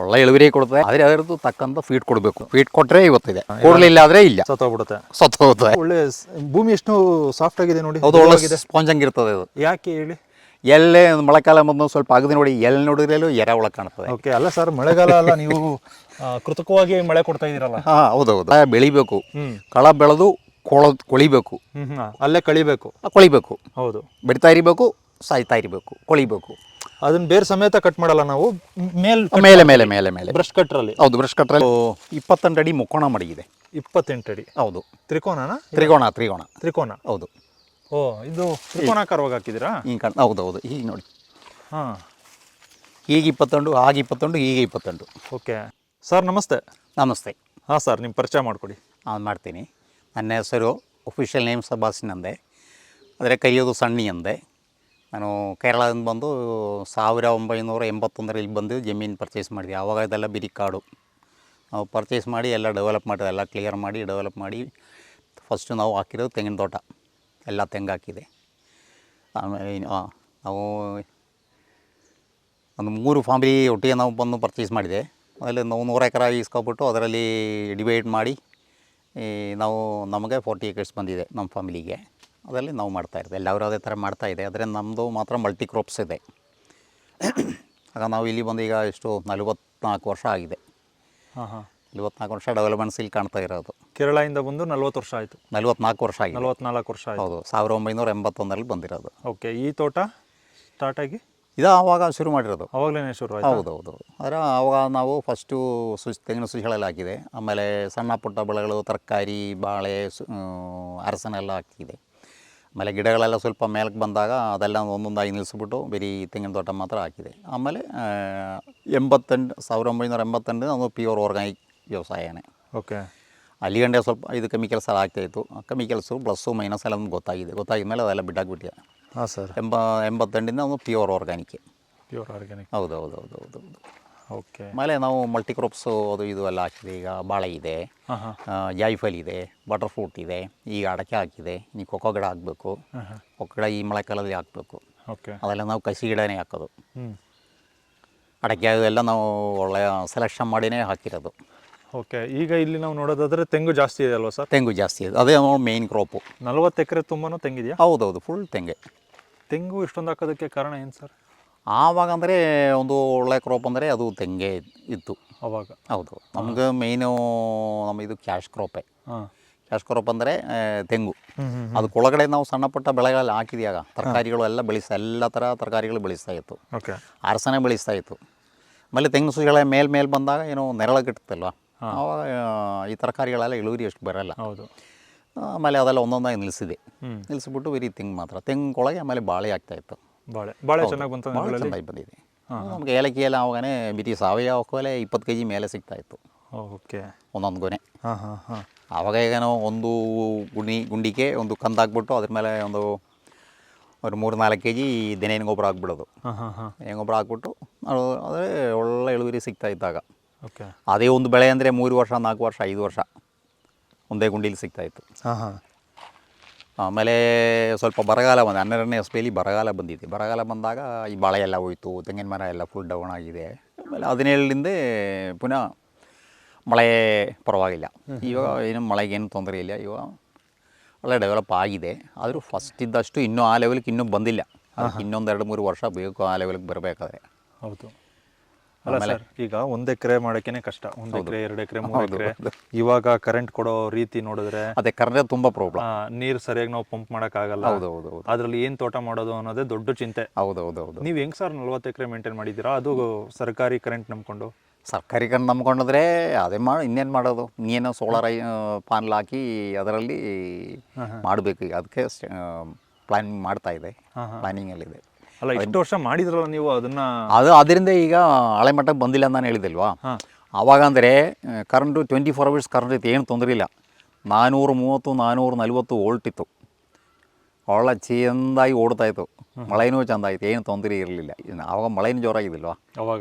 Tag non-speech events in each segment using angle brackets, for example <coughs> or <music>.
ಒಳ್ಳೆ ಇಳುವರಿ ಕೊಡುತ್ತೆ. ಆದ್ರೆ ಅದರದ್ದು ತಕ್ಕಂತ ಫೀಡ್ ಕೊಡಬೇಕು. ಫೀಡ್ ಕೊಟ್ಟರೆ ಇವತ್ತಿದೆ. ಕೊಡಲಿಲ್ಲ ಆದರೆ ಇಲ್ಲ. ಸತ್ತೋಗ್ಬಿಡುತ್ತೆ. ಸತ್ತು ಹೋಗುತ್ತೆ. ಒಳ್ಳೆ ಭೂಮಿ ಎಷ್ಟು ಸಾಫ್ಟ್ ಆಗಿದೆ ನೋಡಿ. ಹೌದು ಒಳ್ಳೆ ಸ್ಪಾಂಜ್ ಹಂಗಿರ್ತದೆ ಅದು. ಯಾಕೆ ಹೇಳಿ? ಎಲ್ಲೇ ಮಳೆಗಾಲ ಮಳೆಕಾಲ ಬಂದು ಸ್ವಲ್ಪ ಅಗದಿ ನೋಡಿ ಎಲ್ಲಿ ನೋಡಿದ್ರಲ್ಲೂ ಒಳಗೆ ಕಾಣ್ತದೆ. ಓಕೆ ಅಲ್ಲ ಸರ್ ಮಳೆಗಾಲ ಅಲ್ಲ ನೀವು ಕೃತಕವಾಗಿ ಮಳೆ ಕೊಡ್ತಾ ಇದ್ದೀರಲ್ಲ. ಹಾಂ ಹೌದೌದು. ಬೆಳಿಬೇಕು. ಕಳ ಬೆಳೆದು ಕೊಳ ಕೊಳಿಬೇಕು. ಅಲ್ಲೇ ಕಳಿಬೇಕು. ಕೊಳಿಬೇಕು. ಹೌದು. ಬೆಳಿತಾ ಇರಬೇಕು. ಸಾಯ್ತಾ ಇರಬೇಕು ಕೊಳಿಬೇಕು. ಅದನ್ನ ಬೇರೆ ಸಮೇತ ಕಟ್ ಮಾಡಲ್ಲ ನಾವು ಮೇಲ್ ಮೇಲೆ ಮೇಲೆ ಮೇಲೆ ಮೇಲೆ. ಬ್ರಷ್ ಕಟ್ರಲ್ಲಿ ಹೌದು ಬ್ರಷ್ ಕಟ್ರಲ್ಲಿ ಇಪ್ಪತ್ತೆಂಟು ಅಡಿ ಮುಕ್ಕೋಣ ಮಡಗಿದೆ ಇಪ್ಪತ್ತೆಂಟು ಅಡಿ. ಹೌದು. ತ್ರಿಕೋನನಾ? ತ್ರಿಕೋಣ ತ್ರಿಕೋಣ ತ್ರಿಕೋನ. ಹೌದು. ಓ ಇದು ತ್ರಿಕೋಣಾಕಾರವಾಗಿ ಹಾಕಿದ್ದೀರಾ? ಹಿಂಗೆ ಕಣ್ ಹೌದು ಹೌದು. ಹೀಗೆ ನೋಡಿ. ಹಾ. ಈಗ ಇಪ್ಪತ್ತೊಂದು ಆಗ ಇಪ್ಪತ್ತೊಂದು ಈಗ ಇಪ್ಪತ್ತೆಂಟು. ಓಕೆ. ಸರ್ ನಮಸ್ತೆ. ನಮಸ್ತೆ. ಹಾಂ ಸರ್ ನಿಮ್ಮ ಪರಿಚಯ ಮಾಡಿಕೊಡಿ. ನಾನು ಮಾಡ್ತೀನಿ. ನನ್ನ ಹೆಸರು ಒಫಿಷಿಯಲ್ ನೇಮ್ ಸಬಾಸಿನ್ ಅಂದೆ ಆದರೆ ಕರೆಯೋದು ಸಣ್ಣಿ ಅಂದೆ. ನಾನು ಕೇರಳದಿಂದ ಬಂದು ಸಾವಿರ ಒಂಬೈನೂರ ಎಂಬತ್ತೊಂದರಲ್ಲಿ ಬಂದು ಜಮೀನು ಪರ್ಚೇಸ್ ಮಾಡಿದೆ. ಆವಾಗ ಇದೆಲ್ಲ ಬಿರಿ ಕಾಡು. ನಾವು ಪರ್ಚೇಸ್ ಮಾಡಿ ಎಲ್ಲ ಡೆವಲಪ್ ಮಾಡಿದೆ. ಎಲ್ಲ ಕ್ಲಿಯರ್ ಮಾಡಿ ಡೆವಲಪ್ ಮಾಡಿ ಫಸ್ಟು ನಾವು ಹಾಕಿರೋದು ತೆಂಗಿನ ತೋಟ. ಎಲ್ಲ ತೆಂಗು ಹಾಕಿದೆ. ಆಮೇಲೆ ನಾವು ಒಂದು ಮೂರು ಫ್ಯಾಮಿಲಿ ಒಟ್ಟಿಗೆ ನಾವು ಬಂದು ಪರ್ಚೇಸ್ ಮಾಡಿದೆ. ಅದರಲ್ಲಿ ನಾವು ನೂರು ಎಕರೆ ಇಸ್ಕೊಬಿಟ್ಟು ಅದರಲ್ಲಿ ಡಿವೈಡ್ ಮಾಡಿ ನಾವು ನಮಗೆ ಫೋರ್ಟಿ ಏಕರ್ಸ್ ಬಂದಿದೆ ನಮ್ಮ ಫ್ಯಾಮಿಲಿಗೆ ಅದರಲ್ಲಿ ನಾವು ಮಾಡ್ತಾ ಇರೋದು. ಎಲ್ಲರೂ ಅದೇ ಥರ ಮಾಡ್ತಾ ಇದೆ. ಆದರೆ ನಮ್ಮದು ಮಾತ್ರ ಮಲ್ಟಿ ಕ್ರಾಪ್ಸ್ ಇದೆ. ಆಗ ನಾವು ಇಲ್ಲಿ ಬಂದು ಈಗ ಎಷ್ಟು ನಲವತ್ತ್ನಾಲ್ಕು ವರ್ಷ ಆಗಿದೆ. ಹಾಂ ಹಾಂ. ನಲವತ್ನಾಲ್ಕು ವರ್ಷ ಡೆವಲಪ್ಮೆಂಟ್ಸ್ ಇಲ್ಲಿ ಕಾಣ್ತಾ ಇರೋದು. ಕೇರಳದಿಂದ ಬಂದು ನಲ್ವತ್ತು ವರ್ಷ ಆಯಿತು. ನಲವತ್ನಾಲ್ಕು ವರ್ಷ ಆಗಿದೆ. ನಲ್ವತ್ನಾಲ್ಕು ವರ್ಷ ಆಯಿತು. ಹೌದು ಸಾವಿರದ ಒಂಬೈನೂರ ಎಂಬತ್ತೊಂದರಲ್ಲಿ ಬಂದಿರೋದು. ಓಕೆ ಈ ತೋಟ ಸ್ಟಾರ್ಟ್ ಆಗಿ? ಇದು ಆವಾಗ ಶುರು ಮಾಡಿರೋದು. ಅವಾಗಲೇ ಶುರು ಹೌದು ಹೌದು. ಆದರೆ ಆವಾಗ ನಾವು ಫಸ್ಟು ಸುಸ್ ತೆಂಗಿನ ಸುಸಿಗಳೆಲ್ಲ ಹಾಕಿದೆ. ಆಮೇಲೆ ಸಣ್ಣ ಪುಟ್ಟ ಬೆಳೆಗಳು ತರಕಾರಿ ಬಾಳೆ ಸು ಅರಸನೆಲ್ಲ ಹಾಕಿದೆ. ಆಮೇಲೆ ಗಿಡಗಳೆಲ್ಲ ಸ್ವಲ್ಪ ಮೇಲಕ್ಕೆ ಬಂದಾಗ ಅದೆಲ್ಲ ಒಂದೊಂದಾಗಿ ನಿಲ್ಲಿಸ್ಬಿಟ್ಟು ಬರೀ ತೆಂಗಿನ ತೋಟ ಮಾತ್ರ ಹಾಕಿದೆ. ಆಮೇಲೆ ಆ, ಎಂಬತ್ತೆಂಟು ಸಾವಿರ ಒಂಬೈನೂರ ಎಂಬತ್ತೆಂಟು ಅದು ಪ್ಯೂರ್ ಆರ್ಗಾನಿಕ್ ವ್ಯವಸಾಯನೇ. ಓಕೆ. ಅಲ್ಲಿ ಗಂಟೆ ಸ್ವಲ್ಪ ಇದು ಕೆಮಿಕಲ್ಸ್ ಎಲ್ಲ ಆಗ್ತಾಯಿತ್ತು ಕೆಮಿಕಲ್ಸು ಪ್ಲಸ್ಸು ಮೈನಸ್ ಎಲ್ಲ ನಮ್ಗೆ ಗೊತ್ತಾಗಿದೆ. ಗೊತ್ತಾಗಿದ ಮೇಲೆ ಅದೆಲ್ಲ ಬಿಟ್ಟಾಕ್ಬಿಟ್ಟಿದೆ. ಹಾಂ ಸರ್. ಎಂಬ ಎಂಬತ್ತೆಂಟಿಂದ ಒಂದು ಪ್ಯೂರ್ ಆರ್ಗಾನಿಕ್ ಪ್ಯೂರ್ ಆರ್ಗ್ಯಾನಿಕ್ ಹೌದು ಹೌದು ಹೌದು ಹೌದು ಹೌದು. ಓಕೆ. ಆಮೇಲೆ ನಾವು ಮಲ್ಟಿ ಕ್ರಾಪ್ಸ್ ಅದು ಇದು ಎಲ್ಲ ಹಾಕಿದೆ. ಈಗ ಬಾಳೆ ಇದೆ ಜಾಯಿಫಲ್ ಇದೆ ಬಟರ್ ಫ್ರೂಟ್ ಇದೆ ಈಗ ಅಡಕೆ ಹಾಕಿದೆ. ಇನ್ನು ಕೊಕ್ಕೋ ಗಿಡ ಹಾಕಬೇಕು. ಕೊಕ್ಕೋ ಗಿಡ ಈ ಮಳೆಕಾಲದಲ್ಲಿ ಹಾಕಬೇಕು. ಓಕೆ. ಅದೆಲ್ಲ ನಾವು ಕಸಿ ಗಿಡನೇ ಹಾಕೋದು. ಹ್ಞೂ ಅಡಕೆ ಅದೆಲ್ಲ ನಾವು ಒಳ್ಳೆಯ ಸೆಲೆಕ್ಷನ್ ಮಾಡಿನೇ ಹಾಕಿರೋದು. ಓಕೆ. ಈಗ ಇಲ್ಲಿ ನಾವು ನೋಡೋದಾದ್ರೆ ತೆಂಗು ಜಾಸ್ತಿ ಇದೆ ಅಲ್ವಾ ಸರ್? ತೆಂಗು ಜಾಸ್ತಿ ಇದೆ. ಅದೇ ನಾವು ಮೇಯ್ನ್ ಕ್ರಾಪು ನಲವತ್ತು ಎಕರೆ ತುಂಬಾ ತೆಂಗಿದೆಯಾ? ಹೌದೌದು ಫುಲ್ ತೆಂಗೆ. ತೆಂಗು ಇಷ್ಟೊಂದು ಹಾಕೋದಕ್ಕೆ ಕಾರಣ ಏನು ಸರ್? ಆವಾಗ ಅಂದರೆ ಒಂದು ಒಳ್ಳೆ ಕ್ರಾಪ್ ಅಂದರೆ ಅದು ತೆಂಗೆ ಇತ್ತು. ಅವಾಗ. ಹೌದು. ನಮ್ಗೆ ಮೇಯ್ನು ನಮ್ಮ ಇದು ಕ್ಯಾಶ್ ಕ್ರಾಪೇ ಕ್ಯಾಶ್ ಕ್ರಾಪ್ ಅಂದರೆ ತೆಂಗು. ಅದಕ್ಕೊಳಗಡೆ ನಾವು ಸಣ್ಣ ಪುಟ್ಟ ಬೆಳೆಗಳಲ್ಲಿ ಹಾಕಿದ್ಯಾಗ ತರಕಾರಿಗಳು ಎಲ್ಲ ಬೆಳೆಸ್ತಾ ಎಲ್ಲ ಥರ ತರಕಾರಿಗಳು ಬೆಳೆಸ್ತಾ ಇತ್ತು. ಅರಸನೆ ಬೆಳೆಸ್ತಾ ಇತ್ತು. ಆಮೇಲೆ ತೆಂಗು ಸುಗಳ ಮೇಲೆ ಮೇಲೆ ಬಂದಾಗ ಏನೋ ನೆರಳು ಆವಾಗ ಆ, ಈ ತರಕಾರಿಗಳೆಲ್ಲ ಇಳುವರಿ ಅಷ್ಟು ಬರೋಲ್ಲ. ಹೌದು. ಆಮೇಲೆ ಅದೆಲ್ಲ ಒಂದೊಂದಾಗಿ ನಿಲ್ಲಿಸಿದೆ. ನಿಲ್ಲಿಸ್ಬಿಟ್ಟು ಬರೀ ತೆಂಗು ಮಾತ್ರ. ತೆಂಗೊಳಗೆ ಆಮೇಲೆ ಬಾಳೆ ಆಗ್ತಾ ಇತ್ತು. ಬಾಳೆ ಬಾಳೆ ಚೆನ್ನಾಗಿ ಬಂತು ಭಾಳ ನೆರಳಲ್ಲಿ? ಚೆನ್ನಾಗಿ ಬಂದಿದೆ. ನಮಗೆ ಏಲಕ್ಕಿ ಎಲ್ಲ ಅವಾಗನೇ ಬಿರಿ ಸಾವಯವ ಕೊಲೆ ಇಪ್ಪತ್ತು ಕೆ ಜಿ ಮೇಲೆ ಸಿಗ್ತಾ ಇತ್ತು ಓಕೆ. ಒಂದೊಂದು ಗೊನೆ. ಹಾಂ ಹಾಂ ಹಾಂ. ಆವಾಗ ಈಗ ನಾವು ಒಂದು ಗುಣಿ ಗುಂಡಿಗೆ ಒಂದು ಕಂದು ಹಾಕ್ಬಿಟ್ಟು ಅದ್ರ ಮೇಲೆ ಒಂದು ಒಂದು ಮೂರು ನಾಲ್ಕು ಕೆ ಜಿ ದಿನೇನ ಗೊಬ್ಬರ ಹಾಕ್ಬಿಡೋದು. ಹಾಂ ಹಾಂ ಹಾಂ. ಗೊಬ್ಬರ ಹಾಕ್ಬಿಟ್ಟು ಅದು ಅದೇ ಒಳ್ಳೆ ಇಳುವರಿ ಸಿಗ್ತಾ ಇದ್ದಾಗ ಓಕೆ. ಅದೇ ಒಂದು ಬೆಳೆ ಅಂದರೆ ಮೂರು ವರ್ಷ ನಾಲ್ಕು ವರ್ಷ ಐದು ವರ್ಷ ಒಂದೇ ಗುಂಡಿಲಿ ಸಿಗ್ತಾ ಇತ್ತು ಹಾಂ ಹಾಂ. ಆಮೇಲೆ ಸ್ವಲ್ಪ ಬರಗಾಲ ಬಂದ ಹನ್ನೆರಡನೇ ಎಸ್ಪೆಯಲ್ಲಿ ಬರಗಾಲ ಬಂದಿದೆ. ಬರಗಾಲ ಬಂದಾಗ ಈ ಬಾಳೆ ಎಲ್ಲ ಹೋಯ್ತು ತೆಂಗಿನ ಮರ ಎಲ್ಲ ಫುಲ್ ಡೌನ್ ಆಗಿದೆ. ಆಮೇಲೆ ಹದಿನೇಳರಿಂದ ಪುನಃ ಮಳೆ ಪರವಾಗಿಲ್ಲ. ಇವಾಗ ಏನು ಮಳೆಗೇನು ತೊಂದರೆ ಇಲ್ಲ. ಇವಾಗ ಒಳ್ಳೆ ಡೆವಲಪ್ ಆಗಿದೆ. ಆದರೂ ಫಸ್ಟ್ ಇದ್ದಷ್ಟು ಇನ್ನೂ ಆ ಲೆವೆಲ್ಗೆ ಇನ್ನೂ ಬಂದಿಲ್ಲ. ಇನ್ನೊಂದು ಎರಡು ಮೂರು ವರ್ಷ ಬೇಕು ಆ ಲೆವೆಲ್ಗೆ ಬರಬೇಕಾದ್ರೆ. ಹೌದು. ಅಲ್ಲ ಸರ್. ಈಗ ಒಂದ್ ಎಕರೆ ಮಾಡೋಕೆನೆ ಕಷ್ಟ. ಒಂದ್ ಎಕರೆ ಎರಡು ಎಕರೆ ಮೂರು ಎಕರೆ. ಇವಾಗ ಕರೆಂಟ್ ಕೊಡೋ ರೀತಿ ನೋಡಿದ್ರೆ ಅದೇ ಕರೆಂಟ್ ತುಂಬಾ ಪ್ರಾಬ್ಲಮ್ ನೀರು ಸರಿಯಾಗಿ ನಾವು ಪಂಪ್ ಮಾಡಕ್ ಆಗಲ್ಲ ಹೌದು ಅದ್ರಲ್ಲಿ ಏನು ತೋಟ ಮಾಡೋದು ಅನ್ನೋದೇ ದೊಡ್ಡ ಚಿಂತೆ. ಹೌದು ಹೌದು ಹೌದು. ನೀವು ಹೆಂಗ್ ಸರ್ ನಲ್ವತ್ತು ಎಕರೆ ಮೇಂಟೈನ್ ಮಾಡಿದ್ದೀರಾ? ಅದು ಸರ್ಕಾರಿ ಕರೆಂಟ್ ನಂಬ್ಕೊಂಡು. ಸರ್ಕಾರಿ ಕರೆಂಟ್ ನಂಬ್ಕೊಂಡ್ರೆ ಅದೇ ಮಾಡಿ ಇನ್ನೇನು ಮಾಡೋದು? ಇನ್ನೇನು ಸೋಲಾರ್ ಪಾನ್ಲ್ ಹಾಕಿ ಅದರಲ್ಲಿ ಮಾಡಬೇಕು. ಈಗ ಅದಕ್ಕೆ ಪ್ಲಾನಿಂಗ್ ಮಾಡ್ತಾ ಇದೆ. ಪ್ಲ್ಯಾನಿಂಗಲ್ಲಿದೆ ಅಲ್ಲ ಇಷ್ಟು ವರ್ಷ ಮಾಡಿದ್ರಲ್ಲ ನೀವು ಅದನ್ನ ಅದು ಅದರಿಂದ ಈಗ ಹಳೆ ಮಟ್ಟಕ್ಕೆ ಬಂದಿಲ್ಲ ಅಂತ ನಾನು ಹೇಳಿದಲ್ವಾ ಅವಾಗ ಅಂದರೆ current twenty four hours current ಇತ್ತು ಏನು ತೊಂದರೆ ಇಲ್ಲ. ನಾನ್ನೂರು ಮೂವತ್ತು ನಾನ್ನೂರು ನಲ್ವತ್ತು ವೋಲ್ಟ್ ಇತ್ತು. ಒಳ್ಳೆ ಚೆಂದಾಗಿ ಓಡ್ತಾ ಇತ್ತು. ಮಳೆನೂ ಚೆಂದ ಆಯಿತು ಏನು ತೊಂದರೆ ಇರಲಿಲ್ಲ. ಆವಾಗ ಮಳೆನೂ ಜೋರಾಗಿದ್ದಿಲ್ವಾ?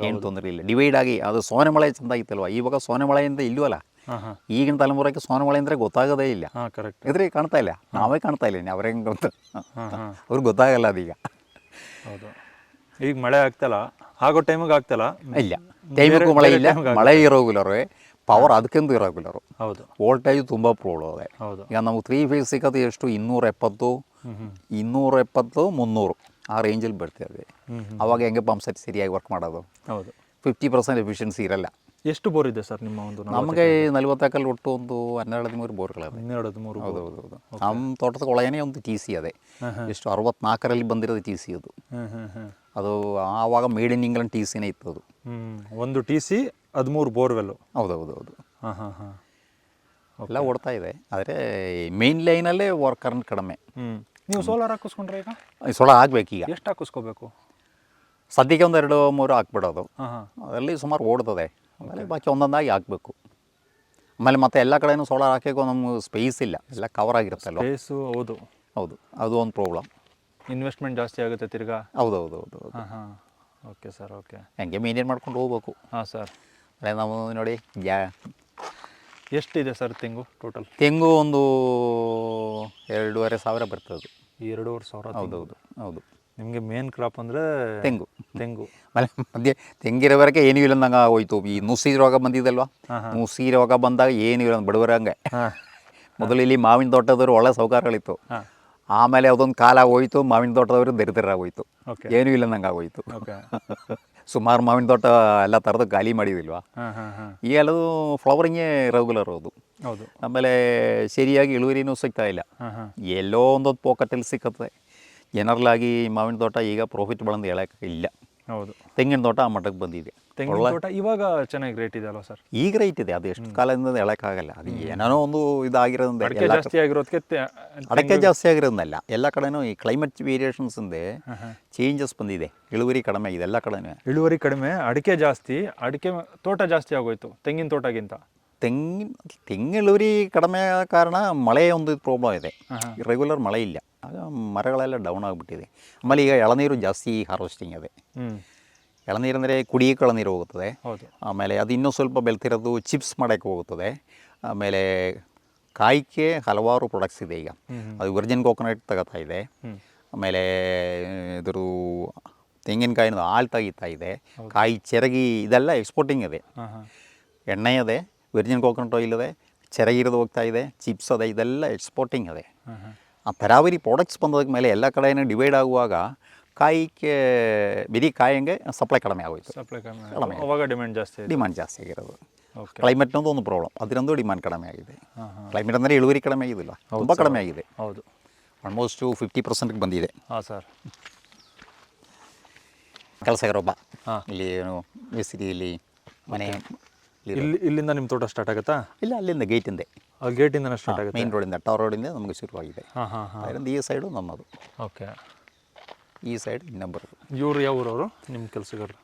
ಏನು ತೊಂದರೆ ಇಲ್ಲ. ಡಿವೈಡ್ ಆಗಿ ಅದು ಸೋನೆ ಮಳೆ ಚಂದ ಆಗಿತ್ತಲ್ವ ಇವಾಗ ಸೋನೆ ಮಳೆಯಿಂದ ಇಲ್ಲವಲ್ಲ ಈಗಿನ ತಲೆಮಾರಕ್ಕೆ ಸೋನೆ ಮಳೆ ಅಂದರೆ ಗೊತ್ತಾಗೋದೇ ಇಲ್ಲ. ಇದ್ರೆ ಕಾಣ್ತಾ ಇಲ್ಲ. ನಾವೇ ಕಾಣ್ತಾ ಇಲ್ಲ ಅವ್ರ ಹೆಂಗೆ ಗೊತ್ತ ಅವ್ರಿಗೆ ಗೊತ್ತಾಗಲ್ಲ ಅದೀಗ. ಹೌದು. ಈಗ ಮಳೆ ಆಗ್ತಲ್ಲ? ಆಗೋ ಟೈಮಿಗೆ ಆಗ್ತಲ್ಲ? ಇಲ್ಲ. ಟೈಮಿಗೂ ಮಳೆ ಇಲ್ಲ. ಮಳೆ ಇರೋಗಿಲ್ಲರೇ ಪವರ್ ಅದಕ್ಕಿಂತ ಇರೋಗಿಲ್ಲರು ಹೌದು. ವೋಲ್ಟೇಜ್ ತುಂಬ ಪ್ರಾಬ್ಲಮ್ ಅದೇ. ಹೌದು. ಈಗ ನಮಗೆ ತ್ರೀ ಫೇಸ್ ಸಿಗೋದು ಎಷ್ಟು? ಇನ್ನೂರ ಎಪ್ಪತ್ತು ಇನ್ನೂರ ಎಪ್ಪತ್ತು ಮುನ್ನೂರು. ಆ ರೇಂಜಲ್ಲಿ ಬರ್ತಿದೆ ಅವಾಗ ಹೆಂಗೆ ಪಂಪ್ ಸೆಟ್ ಸರಿಯಾಗಿ ವರ್ಕ್ ಮಾಡೋದು? ಹೌದು. ಫಿಫ್ಟಿ ಪರ್ಸೆಂಟ್ ಎಫಿಷಿಯನ್ಸಿ ಇರಲ್ಲ. ಎಷ್ಟು ಬೋರ್ ಇದೆ ಸರ್ ನಿಮ್ಮ ಒಂದು ನಮಗೆ ನಲವತ್ತಾಕಲ್ಲಿ ಒಟ್ಟು ಒಂದು ಹನ್ನೆರಡು ಹದಿಮೂರು ಬೋರ್ಗಳವೆ. ಹನ್ನೆರಡು ಹದಿಮೂರು ಹೌದು ಹೌದು. ಹೌದು ನಮ್ಮ ತೋಟದ ಒಳಗೇನೆ ಒಂದು ಟಿ ಸಿ ಅದೇ. ಎಷ್ಟು ಅರವತ್ನಾಲ್ಕರಲ್ಲಿ ಬಂದಿರೋದು ಟಿ ಸಿ ಅದು. ಅದು ಆವಾಗ ಮೇಡ್ ಇನ್ ಇಂಗ್ಲೆಂಡ್ ಟಿ ಸಿನೇ ಇತ್ತು ಅದು. ಒಂದು ಟಿ ಸಿ ಹದಿಮೂರು ಬೋರ್ವೆಲ್ಲು. ಹೌದು ಹೌದು. ಹೌದು ಹಾಂ ಹಾಂ ಹಾಂ. ಎಲ್ಲ ಓಡ್ತಾ ಇದೆ. ಆದರೆ ಮೇನ್ ಲೈನಲ್ಲೇ ವರ್ಕ್ ಕರೆಂಟ್ ಕಡಿಮೆ. ನೀವು ಸೋಲಾರ್ ಹಾಕಿಸ್ಕೊಂಡ್ರೆ ಈಗ? ಸೋಲಾರ್ ಆಗಬೇಕು ಈಗ. ಎಷ್ಟು ಹಾಕಿಸ್ಕೋಬೇಕು? ಸದ್ಯಕ್ಕೆ ಒಂದು ಎರಡು ಮೂರು ಹಾಕ್ಬಿಡೋದು. ಅದರಲ್ಲಿ ಸುಮಾರು ಓಡ್ತದೆ. ಆಮೇಲೆ ಬಾಕಿ ಒಂದೊಂದಾಗಿ ಹಾಕಬೇಕು ಆಮೇಲೆ ಮತ್ತೆ ಎಲ್ಲ ಕಡೆನೂ ಸೋಲಾರ್ ಹಾಕಬೇಕು ನಮ್ಗೆ ಸ್ಪೇಸ್ ಇಲ್ಲ ಎಲ್ಲ ಕವರ್ ಆಗಿರುತ್ತಲ್ವ ಸ್ಪೇಸು ಹೌದು ಹೌದು ಅದು ಒಂದು ಪ್ರಾಬ್ಲಮ್ ಇನ್ವೆಸ್ಟ್ಮೆಂಟ್ ಜಾಸ್ತಿ ಆಗುತ್ತೆ ತಿರ್ಗಾ ಹೌದು ಹೌದು ಹೌದು ಹೌದು ಹಾಂ ಹಾಂ ಓಕೆ ಸರ್ ಓಕೆ ಹಂಗೆ ಮೇಂಟೈನ್ ಮಾಡ್ಕೊಂಡು ಹೋಗ್ಬೇಕು ಹಾಂ ಸರ್ ಅದೇ ನಾವು ನೋಡಿ ಯಾ ಎಷ್ಟಿದೆ ಸರ್ ತೆಂಗು ಟೋಟಲ್ ತೆಂಗು ಒಂದು ಎರಡೂವರೆ ಸಾವಿರ ಬರ್ತದೆ ಎರಡೂವರೆ ಸಾವಿರ ಹೌದು ಹೌದು ಹೌದು. ನಿಮಗೆ ಮೇನ್ ಕ್ರಾಪ್ ಅಂದರೆ ತೆಂಗು. ತೆಂಗು. ಆಮೇಲೆ ಮಧ್ಯೆ ತೆಂಗಿರೋವರೆಗೆ ಏನೂ ಇಲ್ಲ ಅಂದಂಗ ಹೋಯ್ತು ಈ ನುಸಿ ರೋಗ ಬಂದಿದಲ್ವಾ? ನುಸಿ ರೋಗ ಬಂದಾಗ ಏನೂ ಇಲ್ಲ ಬಡವರಂಗೆ ಮೊದಲು ಇಲ್ಲಿ ಮಾವಿನ ತೋಟದವರು ಒಳ್ಳೆ ಸೌಕರ್ಯಗಳಿತ್ತು. ಆಮೇಲೆ ಅದೊಂದು ಕಾಲ ಹೋಯ್ತು ಮಾವಿನ ತೋಟದವರು ದರಿದ್ರಾಗೋಯ್ತು ಏನೂ ಇಲ್ಲ ಅಂದಂಗ ಆಗೋಯ್ತು. <laughs> ಸುಮಾರು ಮಾವಿನ ತೋಟ ಎಲ್ಲ ಥರದ್ದು ಗಾಲಿ ಮಾಡಿದಿಲ್ವಾ? ಈ ಎಲ್ಲದು ಫ್ಲವರಿಂಗೇ ರೆಗ್ಯುಲರ್ ಅದು. ಹೌದು. ಆಮೇಲೆ ಸರಿಯಾಗಿ ಇಳುವರಿನೂ ಸಿಗ್ತಾ ಇಲ್ಲ. ಎಲ್ಲೋ ಒಂದೊಂದು ಪೋಕಟಲ್ಲಿ ಸಿಕ್ಕತ್ತೆ. ಜನರಲ್ ಆಗಿ ಮಾವಿನ ತೋಟ ಈಗ ಪ್ರಾಫಿಟ್ ಬಳಂದು ಹೇಳಕ್ಕೆ ಇಲ್ಲ. ಹೌದು. ತೆಂಗಿನ ತೋಟ ಆ ಮಟ್ಟಕ್ಕೆ ಬಂದಿದೆ. ತೆಂಗಿನ ತೋಟ ಇವಾಗ ಚೆನ್ನಾಗಿ ರೇಟ್ ಇದೆ ಅಲ್ವಾ ಸರ್ ಈಗ ರೇಟ್ ಇದೆ ಅದು ಎಷ್ಟು ಕಾಲದಿಂದ ಹೇಳೋಕ್ಕಾಗಲ್ಲ ಅದು ಏನೋ ಒಂದು ಇದಾಗಿರೋದ್ರಿಂದ ಅಡಿಕೆ ಜಾಸ್ತಿ ಆಗಿರೋದಕ್ಕೆ ಅಡಕೆ ಜಾಸ್ತಿ ಆಗಿರೋದಲ್ಲ ಎಲ್ಲ ಕಡೆನೂ ಈ ಕ್ಲೈಮೇಟ್ ವೇರಿಯೇಷನ್ಸ್ ಇಂದ ಹಾಂ ಹಾಂ. ಚೇಂಜಸ್ ಬಂದಿದೆ. ಇಳುವರಿ ಕಡಿಮೆ ಆಗಿದೆ ಎಲ್ಲ ಕಡೆನೂ. ಇಳುವರಿ ಕಡಿಮೆ ಅಡಿಕೆ ಜಾಸ್ತಿ ಅಡಿಕೆ ತೋಟ ಜಾಸ್ತಿ ಆಗೋಯ್ತು ತೆಂಗಿನ ತೋಟಗಿಂತ. ತೆಂಗಿನ ಇಳುವರಿ ಕಡಿಮೆ ಕಾರಣ ಮಳೆ ಒಂದು ಪ್ರಾಬ್ಲಮ್ ಇದೆ. ರೆಗ್ಯುಲರ್ ಮಳೆ ಇಲ್ಲ. ಆಗ ಮರಗಳೆಲ್ಲ ಡೌನ್ ಆಗಿಬಿಟ್ಟಿದೆ. ಆಮೇಲೆ ಈಗ ಎಳನೀರು ಜಾಸ್ತಿ ಹಾರ್ವೆಸ್ಟಿಂಗ್ ಇದೆ. ಎಳನೀರು ಅಂದರೆ ಕುಡಿಯೋಕೆ ಎಳನೀರು ಹೋಗುತ್ತದೆ. ಆಮೇಲೆ ಅದು ಇನ್ನೂ ಸ್ವಲ್ಪ ಬೆಳೆತಿರೋದು ಚಿಪ್ಸ್ ಮಾಡೋಕ್ಕೆ ಹೋಗುತ್ತದೆ. ಆಮೇಲೆ ಕಾಯಿಗೆ ಹಲವಾರು ಪ್ರಾಡಕ್ಟ್ಸ್ ಇದೆ ಈಗ. ಅದು ವರ್ಜಿನ್ ಕೋಕೋನಟ್ ತಗೋತಾ ಇದೆ. ಆಮೇಲೆ ಇದ್ರ ತೆಂಗಿನಕಾಯಿನ ಹಾಲು ತೆಗಿತಾ ಇದೆ. ಕಾಯಿ ಚೆರಗಿ ಇದೆಲ್ಲ ಎಕ್ಸ್ಪೋರ್ಟಿಂಗ್ ಇದೆ. ಎಣ್ಣೆ ಅದೇ ವಿರ್ಜಿನ್ ಕೋಕೋನಟ್ ಆಯಿಲ್ ಇದೆ ಚೆರಗಿರೋದು ಹೋಗ್ತಾ ಇದೆ ಚಿಪ್ಸ್ ಅದೇ ಇದೆಲ್ಲ ಎಕ್ಸ್ಪೋರ್ಟಿಂಗ್ ಹಾಂ. ಆ ತರಾವರಿ ಪ್ರಾಡಕ್ಟ್ಸ್ ಬಂದದಕ್ಕೆ ಮೇಲೆ ಎಲ್ಲ ಕಡೆಯೂ ಡಿವೈಡ್ ಆಗುವಾಗ ಕಾಯಿಗೆ ಬಿರಿ ಕಾಯಂಗೆ ಸಪ್ಲೈ ಕಡಿಮೆ ಆಗೋಯ್ತು. ಸಪ್ಲೈ ಕಡಿಮೆ. ಅವಾಗ ಡಿಮ್ಯಾಂಡ್ ಜಾಸ್ತಿ ಡಿಮಾಂಡ್ ಜಾಸ್ತಿ ಆಗಿರೋದು. ಓಕೆ ಕ್ಲೈಮೇಟ್ ಅನ್ನೋದು ಒಂದು ಪ್ರಾಬ್ಲಮ್ ಅದರಿಂದ ಡಿಮ್ಯಾಂಡ್ ಕಡಿಮೆ ಆಗಿದೆ. ಕ್ಲೈಮೇಟ್ ಅಂದರೆ ಇಳುವರಿ ಕಡಿಮೆ ಆಗಿದಿಲ್ಲ. ತುಂಬ ಕಡಿಮೆ ಆಗಿದೆ. ಹೌದು. ಆಲ್ಮೋಸ್ಟು ಫಿಫ್ಟಿ ಪರ್ಸೆಂಟ್ಗೆ ಬಂದಿದೆ. ಹಾಂ ಸರ್. ಕೆಲಸ ಹಾಂ. ಇಲ್ಲಿ ಏನು ಇಲ್ಲಿ ಮನೆ ಇಲ್ಲಿ- ಇಲ್ಲಿ ಇಲ್ಲಿಂದ ನಿಮ್ಮ ತೋಟ ಸ್ಟಾರ್ಟ್ ಆಗುತ್ತಾ? ಇಲ್ಲ ಅಲ್ಲಿಂದ ಗೇಟಿಂದ ಆ ಗೇಟಿಂದ ಸ್ಟಾರ್ಟ್ ಆಗುತ್ತೆ. ಮೇನ್ ರೋಡಿಂದ ಟಾರ್ ರೋಡಿಂದ ನಮಗೆ ಶುರುವಾಗಿದೆ. ಹಾಂ ಹಾಂ ಹಾಂ. ಅದರಿಂದ ಈ ಸೈಡು ನಮ್ಮದು. ಓಕೆ ಈ ಸೈಡ್ ಇನ್ನೊಬ್ಬರು ಇವರು ಯಾವ ಅವರು ನಿಮ್ಮ ಕೆಲಸಗಾರರು.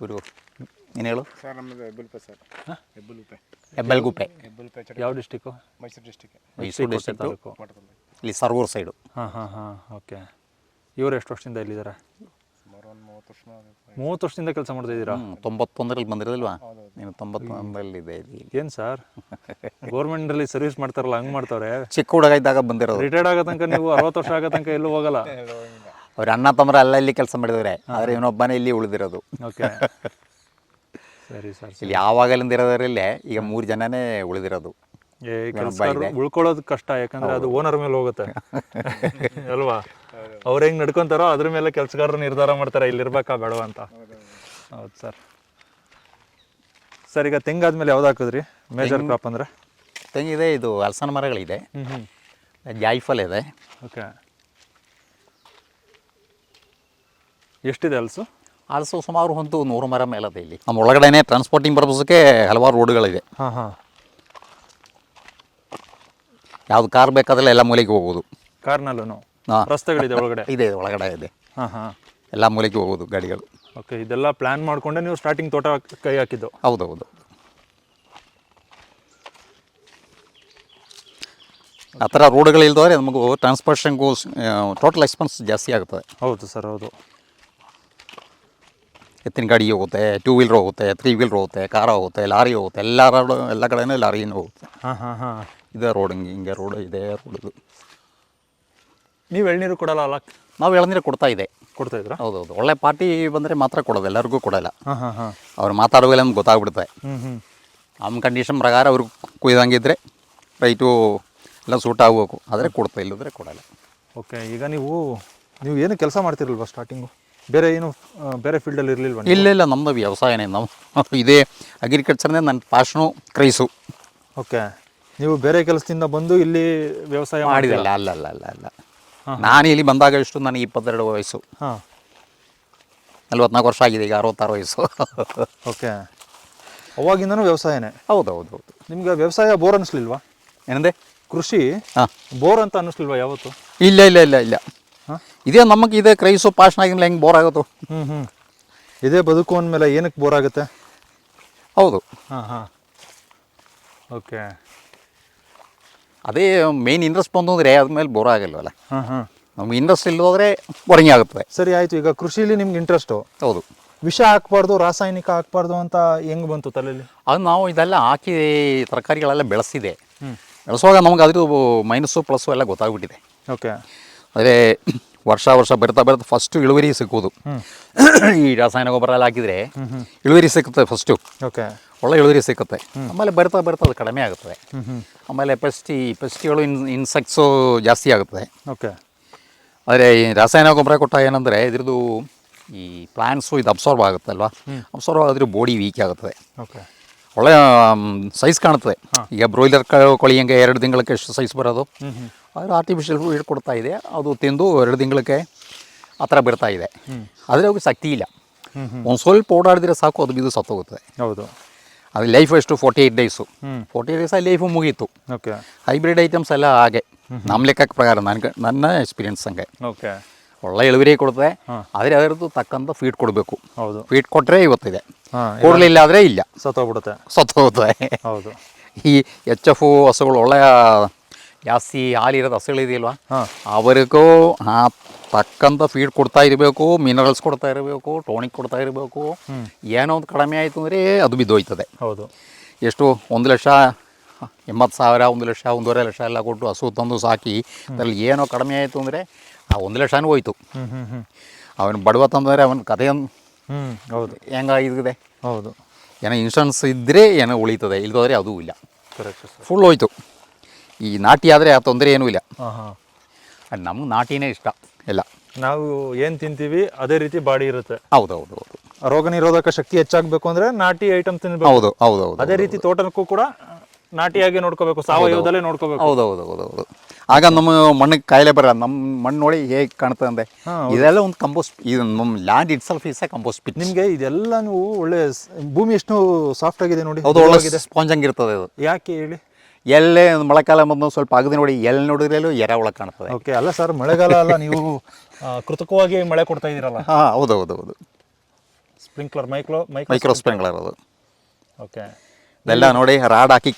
ಇವರು ಏನು ಹೇಳು? ಸರ್ ನಮ್ಮದು ಹೆಬ್ಬಲ್ಪೆ ಸರ್. ಹೆಬ್ಬುಲ್ಪೆ. ಹೆಬ್ಬಲ್ಗುಪ್ಪೆ. ಹೆಬ್ಬಲ್ಪೆ ಯಾವ district Mysuru district Mysuru district taluk. ಇಲ್ಲಿ ಸರ್ವೂರು ಸೈಡು ಹಾಂ ಹಾಂ ಹಾಂ ಓಕೆ ಇವರು ಎಷ್ಟು ವರ್ಷದಿಂದ ಇಲ್ಲಿದ್ದಾರೆ? ಮೂವತ್ತು ವರ್ಷ ಆಗುತ್ತೆ. ಮೂವತ್ತು ವರ್ಷದಿಂದ ಕೆಲಸ ಮಾಡ್ತಾ ಇದ್ದೀರಾ? ತೊಂಬತ್ತೊಂದರಲ್ಲಿ ಬಂದಿರೋದಿಲ್ವಾ ನೀನು ತೊಂಬತ್ತೊಂದರಲ್ಲಿ ಇದೆ ಇಲ್ಲಿ. ಏನು ಸರ್? ಗೌರ್ಮೆಂಟಲ್ಲಿ ಸರ್ವಿಸ್ ಮಾಡ್ತಾರಲ್ಲ ಹಂಗೆ ಮಾಡ್ತಾರೆ ಚಿಕ್ಕ ಹುಡುಗ ಇದ್ದಾಗ ಬಂದಿರೋದು. ರಿಟೈರ್ಡ್ ಆಗೋ ತನಕ ನೀವು ಅರವತ್ತು ವರ್ಷ ಆಗೋ ತನಕ ಎಲ್ಲೂ ಹೋಗಲ್ಲ? <laughs> ಅವ್ರ ಅಣ್ಣ ತಮ್ಮರ ಅಲ್ಲ ಇಲ್ಲಿ ಕೆಲಸ ಮಾಡಿದ್ರೆ ಆದರೆ ಇವನೊಬ್ಬನೇ ಇಲ್ಲಿ ಉಳಿದಿರೋದು. ಓಕೆ. <laughs> ಸರಿ ಸರ್ ಇಲ್ಲಿ ಯಾವಾಗಲಿಂದ ಇರೋದ್ರಲ್ಲೇ ಈಗ ಮೂರು ಜನನೇ ಉಳಿದಿರೋದು. ಉಳ್ಕೊಳ್ಳೋದು ಕಷ್ಟ ಯಾಕಂದ್ರೆ ಅದು ಓನರ್ ಮೇಲೆ ಹೋಗುತ್ತೆ. <laughs> ಅಲ್ವಾ? ಅವ್ರು ಹೆಂಗ್ ನಡ್ಕೊಂತಾರೋ ಅದ್ರ ಮೇಲೆ ಕೆಲಸಗಾರರು ನಿರ್ಧಾರ ಮಾಡ್ತಾರೆ ಇಲ್ಲಿರ್ಬೇಕಾ ಬೇಡ ಅಂತ. ಹೌದು ಸರ್. ಸರ್ ಈಗ ತೆಂಗಾದ್ಮೇಲೆ ಯಾವ್ದು ಹಾಕಿದ್ರಿ? ಮೇಜರ್ ಕ್ರಾಪ್ ಅಂದ್ರೆ? ತೆಂಗಿದೆ ಇದು ಅಲ್ಸನ್ ಮರಗಳಿದೆ. ಜಾಯ್ಫಲ್ ಇದೆ. ಓಕೆ. ಎಷ್ಟಿದೆ ಅಲ್ಸು? ಅಲ್ಸು ಸುಮಾರು ಒಂದು ನೂರು ಮರ ಮೇಲದೆ ಇಲ್ಲಿ. ನಮ್ಮ ಒಳಗಡೆನೆ ಟ್ರಾನ್ಸ್ಪೋರ್ಟಿಂಗ್ ಪರ್ಪಸ್ಗೆ ಹಲವಾರು ರೋಡ್ಗಳಿದೆ ಹಾಂ ಹಾಂ. ಯಾವ್ದು ಕಾರ್ ಬೇಕಾದ್ರೆ ಎಲ್ಲ ಮೂಲೆಗೆ ಹೋಗ್ಬೋದು ಕಾರ್ನಲ್ಲೂ ರಸ್ತೆಗಳಿದೆ ಒಳಗಡೆ ಇದೆ ಇದೆ, ಒಳಗಡೆ ಇದೆ ಹಾಂ ಹಾಂ ಎಲ್ಲ ಮೂಲೆಗೆ ಹೋಗ್ಬೋದು ಗಾಡಿಗಳು ಓಕೆ ಇದೆಲ್ಲ ಪ್ಲಾನ್ ಮಾಡ್ಕೊಂಡೆ ನೀವು ಸ್ಟಾರ್ಟಿಂಗ್ ತೋಟ ಕೈ ಹಾಕಿದ್ದು ಹೌದು ಹೌದು ಆ ಥರ ರೋಡ್ಗಳಿಲ್ದವ್ರೆ ನಮಗೂ ಟ್ರಾನ್ಸ್ಪೋರ್ಟೇಷನ್ಗೂ ಟೋಟಲ್ ಎಕ್ಸ್ಪೆನ್ಸ್ ಜಾಸ್ತಿ ಆಗುತ್ತದೆ ಹೌದು ಸರ್ ಹೌದು. ಎತ್ತಿನ ಗಾಡಿ ಹೋಗುತ್ತೆ ಟೂ ವೀಲರ್ ಹೋಗುತ್ತೆ ತ್ರೀ ವೀಲರ್ ಹೋಗುತ್ತೆ ಕಾರ್ ಹೋಗುತ್ತೆ ಲಾರಿ ಹೋಗುತ್ತೆ ಎಲ್ಲ ರೋಡ್ ಎಲ್ಲ ಕಡೆನೂ ಲಾರಿನೂ ಹೋಗುತ್ತೆ ಹಾಂ ಹಾಂ ಹಾಂ ಇದೇ ರೋಡ್ ಹಿಂಗೆ ಹಿಂಗೆ ರೋಡ್ ಇದೆ ರೋಡ್ ಇದು ನೀವು ಎಳ್ನೀರು ಕೊಡಲ್ಲ ಅಲ್ಲ? ನಾವು ಎಳ್ನೀರು ಕೊಡ್ತಾ ಇದೆ. ಕೊಡ್ತಾ ಇದ್ರಾ ಹೌದೌದು. ಒಳ್ಳೆ ಪಾರ್ಟಿ ಬಂದರೆ ಮಾತ್ರ ಕೊಡೋದು ಎಲ್ಲರಿಗೂ ಕೊಡಲ್ಲ. ಹಾಂ ಹಾಂ ಹಾಂ. ಅವ್ರು ಮಾತಾಡುವಾಗ ನಮ್ಗೆ ಗೊತ್ತಾಗ್ಬಿಡುತ್ತೆ. ನಮ್ಮ ಕಂಡೀಷನ್ ಪ್ರಕಾರ ಅವ್ರಿಗೆ ಕುಯ್ದಂಗಿದ್ರೆ ರೈಟು ಎಲ್ಲ ಸೂಟ್ ಆಗಬೇಕು. ಆದರೆ ಕೊಡ್ತಾ ಇಲ್ಲದ್ರೆ ಕೊಡಲ್ಲ. ಓಕೆ ಈಗ ನೀವು ನೀವು ಏನು ಕೆಲಸ ಮಾಡ್ತಿರಲ್ವ ಸ್ಟಾರ್ಟಿಂಗು ಬೇರೆ ಏನು ಬೇರೆ ಫೀಲ್ಡಲ್ಲಿ ಇರಲಿಲ್ವ ಇಲ್ಲ ಇಲ್ಲ ನಮ್ಮದು ವ್ಯವಸಾಯನೇ. ನಾವು <laughs> ಇದೇ ಅಗ್ರಿಕಲ್ಚರ್ನೇ ನನ್ನ ಪಾಷನು ಕ್ರೈಸು ಓಕೆ ನೀವು ಬೇರೆ ಕೆಲಸದಿಂದ ಬಂದು ಇಲ್ಲಿ ವ್ಯವಸಾಯ ಮಾಡಿದಲ್ಲ ಅಲ್ಲ ಅಲ್ಲ ಅಲ್ಲ ಅಲ್ಲ. ನಾನು ಇಲ್ಲಿ ಬಂದಾಗ ಎಷ್ಟು ನನಗೆ ಇಪ್ಪತ್ತೆರಡು ವಯಸ್ಸು. ಹಾಂ. ನಲ್ವತ್ನಾಲ್ಕು ವರ್ಷ ಆಗಿದೆ ಈಗ ಅರವತ್ತಾರು ವಯಸ್ಸು. ಓಕೆ. ಅವಾಗಿಂದನೂ ವ್ಯವಸಾಯನೇ? ಹೌದು ಹೌದು ಹೌದು ನಿಮ್ಗೆ ವ್ಯವಸಾಯ ಬೋರ್ ಅನಿಸ್ಲಿಲ್ವಾ? ಏನಂದೆ? ಕೃಷಿ? ಹಾಂ. ಬೋರ್ ಅಂತ ಅನ್ನಿಸ್ಲಿಲ್ವಾ ಯಾವತ್ತು? ಇಲ್ಲ ಇಲ್ಲ ಇಲ್ಲ ಇಲ್ಲ. ಹಾಂ. ಇದೇ ನಮಗೆ ಇದೇ ಕ್ರೈಸು ಪಾಷನ್ ಆಗಿಲ್ಲ ಹೆಂಗೆ ಬೋರ್ ಆಗೋದು? ಹ್ಞೂ ಹ್ಞೂ ಇದೇ ಬದುಕು ಅಂದಮೇಲೆ ಏನಕ್ಕೆ ಬೋರ್ ಆಗುತ್ತೆ? ಹೌದು. ಹಾಂ ಹಾಂ. ಓಕೆ. ಅದೇ ಮೇನ್ ಇಂಟ್ರೆಸ್ಟ್ ಬಂದು ಅಂದರೆ ಅದ್ಮೇಲೆ ಬೋರ್ ಆಗಲ್ವಲ್ಲ? ಹಾಂ ಹಾಂ. ನಮ್ಗೆ ಇಂಟ್ರೆಸ್ಟ್ ಇಲ್ಲೋದ್ರೆ ಬೋರಿಂಗ್ ಆಗುತ್ತದೆ ಸರಿ ಆಯಿತು. ಈಗ ಕೃಷಿಲಿ ನಿಮ್ಗೆ ಇಂಟ್ರೆಸ್ಟು ಹೌದು. ವಿಷ ಹಾಕ್ಬಾರ್ದು ರಾಸಾಯನಿಕ ಹಾಕ್ಬಾರ್ದು ಅಂತ ಹೆಂಗೆ ಬಂತು ತಲೆಯಲ್ಲಿ ಅದು ನಾವು ಇದೆಲ್ಲ ಹಾಕಿ ತರಕಾರಿಗಳೆಲ್ಲ ಬೆಳೆಸಿದೆ. ಬೆಳೆಸುವಾಗ ನಮ್ಗೆ ಅದ್ರ ಮೈನಸ್ಸು ಪ್ಲಸ್ಸು ಎಲ್ಲ ಗೊತ್ತಾಗ್ಬಿಟ್ಟಿದೆ. ಓಕೆ. ಆದರೆ ವರ್ಷ ವರ್ಷ ಬರ್ತಾ ಬರ್ತಾ ಫಸ್ಟು ಇಳುವರಿ ಸಿಕ್ಕೋದು ಈ ರಾಸಾಯನಿಕ ಗೊಬ್ಬರ ಎಲ್ಲ ಹಾಕಿದರೆ ಇಳುವರಿ ಸಿಕ್ಕುತ್ತೆ ಫಸ್ಟು ಓಕೆ. ಒಳ್ಳೆ ಇಳುವರಿ ಸಿಕ್ಕುತ್ತೆ. ಆಮೇಲೆ ಬರ್ತಾ ಬರ್ತಾ ಅದು ಕಡಿಮೆ ಆಗುತ್ತದೆ. ಆಮೇಲೆ ಪೆಸ್ಟಿ ಪೆಸ್ಟಿಗಳು ಇನ್ ಇನ್ಸೆಕ್ಟ್ಸು ಜಾಸ್ತಿ ಆಗುತ್ತದೆ. ಓಕೆ. ಆದರೆ ಈ ರಾಸಾಯನಿಕ ಗೊಬ್ಬರ ಕೊಟ್ಟ ಏನಂದರೆ ಇದ್ರದ್ದು ಈ ಪ್ಲಾಂಟ್ಸು ಇದು ಅಬ್ಸಾರ್ವ್ ಆಗುತ್ತಲ್ವಾ ಅಬ್ಸಾರ್ವ್ ಆಗಿದ್ರೆ ಬಾಡಿ ವೀಕ್ ಆಗುತ್ತದೆ. ಓಕೆ. ಒಳ್ಳೆ ಸೈಜ್ ಕಾಣುತ್ತದೆ. ಈಗ ಬ್ರಾಯ್ಲರ್ ಕೋಳಿ ಹೆಂಗೆ ಎರಡು ತಿಂಗಳಿಗೆ ಎಷ್ಟು ಸೈಜ್ ಬರೋದು? ಆದರೆ ಆರ್ಟಿಫಿಷಿಯಲ್ ಫುಡ್ ಕೊಡ್ತಾ ಇದೆ. ಅದು ತಿಂದು ಎರಡು ತಿಂಗಳಿಗೆ ಆ ಥರ ಬರ್ತಾ ಇದೆ. ಆದರೆ ಅವ್ರಿಗೆ ಶಕ್ತಿ ಇಲ್ಲ. ಒಂದು ಸ್ವಲ್ಪ ಓಡಾಡಿದ್ರೆ ಸಾಕು ಅದು ಬಿದ್ದು ಸತ್ತೋಗುತ್ತದೆ ಹೌದು. ಅದು ಲೈಫ್ ಎಷ್ಟು forty eight days forty eight days life ಮುಗೀತು. ಓಕೆ ಹೈಬ್ರಿಡ್ ಐಟಮ್ಸ್ ಎಲ್ಲ ಹಾಗೆ. ನಮ್ಮ ಲೆಕ್ಕಕ್ಕೆ ಪ್ರಕಾರ ನನ್ನ ನನ್ನ ಎಕ್ಸ್ಪೀರಿಯನ್ಸ್ ಹಂಗೆ. ಓಕೆ ಒಳ್ಳೆ ಇಳುವರಿ ಕೊಡುತ್ತೆ. ಅದರ ಆದರೆ ಅದರದ್ದು ತಕ್ಕಂಥ ಫೀಡ್ ಕೊಡಬೇಕು. ಹೌದು. ಫೀಡ್ ಕೊಟ್ಟರೆ ಇವತ್ತಿದೆ. ಕೊಡಲಿಲ್ಲ ಆದರೆ ಇಲ್ಲ. ಸತ್ತೋಗ್ಬಿಡುತ್ತೆ. ಸತ್ತು ಹೋಗುತ್ತೆ ಹೌದು. ಈ ಎಚ್ ಎಫ್ ಹಸುಗಳು ಒಳ್ಳೆಯ ಜಾಸ್ತಿ ಹಾಲಿರೋದು ಹಸುಗಳಿದೆಯಲ್ವಾ? ಹಾಂ. ಅವರಿಗೂ ಆ ತಕ್ಕಂಥ ಫೀಡ್ ಕೊಡ್ತಾ ಇರಬೇಕು ಮಿನರಲ್ಸ್ ಕೊಡ್ತಾ ಇರಬೇಕು ಟೋನಿಕ್ ಕೊಡ್ತಾ ಇರಬೇಕು. ಏನೋ ಒಂದು ಕಡಿಮೆ ಆಯಿತು ಅಂದರೆ ಅದು ಬಿದ್ದೋಯ್ತದೆ. ಹೌದು. ಎಷ್ಟು? ಒಂದು ಲಕ್ಷ ಎಂಬತ್ತು ಸಾವಿರ ಒಂದು ಲಕ್ಷ ಒಂದೂವರೆ ಲಕ್ಷ ಎಲ್ಲ ಕೊಟ್ಟು ಹಸು ತಂದು ಸಾಕಿ ಅದರಲ್ಲಿ ಏನೋ ಕಡಿಮೆ ಆಯಿತು ಅಂದರೆ ಆ ಒಂದು ಲಕ್ಷನೂ ಹೋಯಿತು. ಅವನು ಬಡವ ತಂದರೆ ಅವನ ಕಥೆಯನ್ನು ಹ್ಞೂ ಹೌದು. ಹೆಂಗಾಗಿದೆ? ಹೌದು. ಏನೋ ಇನ್ಶೂರೆನ್ಸ್ ಇದ್ದರೆ ಏನೋ ಉಳಿತದೆ ಇಲ್ಲದೋದ್ರೆ ಅದೂ ಇಲ್ಲ. ಫುಲ್ ಹೋಯ್ತು. ಈ ನಾಟಿ ಆದರೆ ಆ ತೊಂದರೆ ಏನೂ ಇಲ್ಲ. ನಮ್ಗೆ ನಾಟಿನೇ ಇಷ್ಟ ಎಲ್ಲ ನಾವು ಏನು ತಿಂತೀವಿ ಅದೇ ರೀತಿ ಬಾಡಿ ಇರುತ್ತೆ. ಹೌದು ಹೌದು. ಹೌದು ರೋಗ ನಿರೋಧಕ ಶಕ್ತಿ ಹೆಚ್ಚಾಗಬೇಕು ಅಂದ್ರೆ ನಾಟಿ ಐಟಮ್ ತಿನ್ಬೇಕು. ಹೌದು ಹೌದು ಹೌದು ಅದೇ ರೀತಿ ತೋಟಕ್ಕೂ ಕೂಡ ನಾಟಿಯಾಗಿ ನೋಡ್ಕೋಬೇಕು ಸಾವಯವದಲ್ಲೇ ನೋಡ್ಕೋಬೇಕು. ಹೌದು ಹೌದು ಹೌದು ಹೌದು. ಆಗ ನಮ್ಮ ಮಣ್ಣಿಗೆ ಕಾಯಿಲೆ ಬರಲ್ಲ ನಮ್ಮ ಮಣ್ಣು ನೋಡಿ ಹೇಗೆ ಕಾಣ್ತದೆ ಅಂದರೆ ಇದೆಲ್ಲ ಒಂದು ಕಂಪೋಸ್ಟ್ ಇದು ನಮ್ಮ land itself is a compost pit ನಿಮಗೆ ಇದೆಲ್ಲ ನೀವು ಒಳ್ಳೆ ಭೂಮಿ ಎಷ್ಟು ಸಾಫ್ಟ್ ಆಗಿದೆ ನೋಡಿ ಹೌದು ಒಳ್ಳೆ ಸ್ಪಾಂಜ್ ಹಂಗಿರ್ತದೆ ಅದು. ಯಾಕೆ ಹೇಳಿ? ಎಲ್ಲೇ ಮಳೆಗಾಲ ಬಂದು ಸ್ವಲ್ಪ ಆಗದೆ ನೋಡಿ ಎಲ್ಲಿ ನೋಡಿದ್ರಲ್ಲೂ ಎರೆ ಒಳಗೆ ಕಾಣ್ತದೆ. ಓಕೆ ಅಲ್ಲ ಸರ್ ಮಳೆಗಾಲ ಅಲ್ಲ ನೀವು ಕೃತಕವಾಗಿ ಮಳೆ ಕೊಡ್ತಾ ಇದ್ದೀರಲ್ಲ? ಹಾಂ ಹೌದು ಹೌದು ಹೌದು sprinkler micro micro micro sprinkler ಅದು. ಓಕೆ. ಇದೆಲ್ಲ ನೋಡಿ ರಾಡ್ ಹಾಕಿ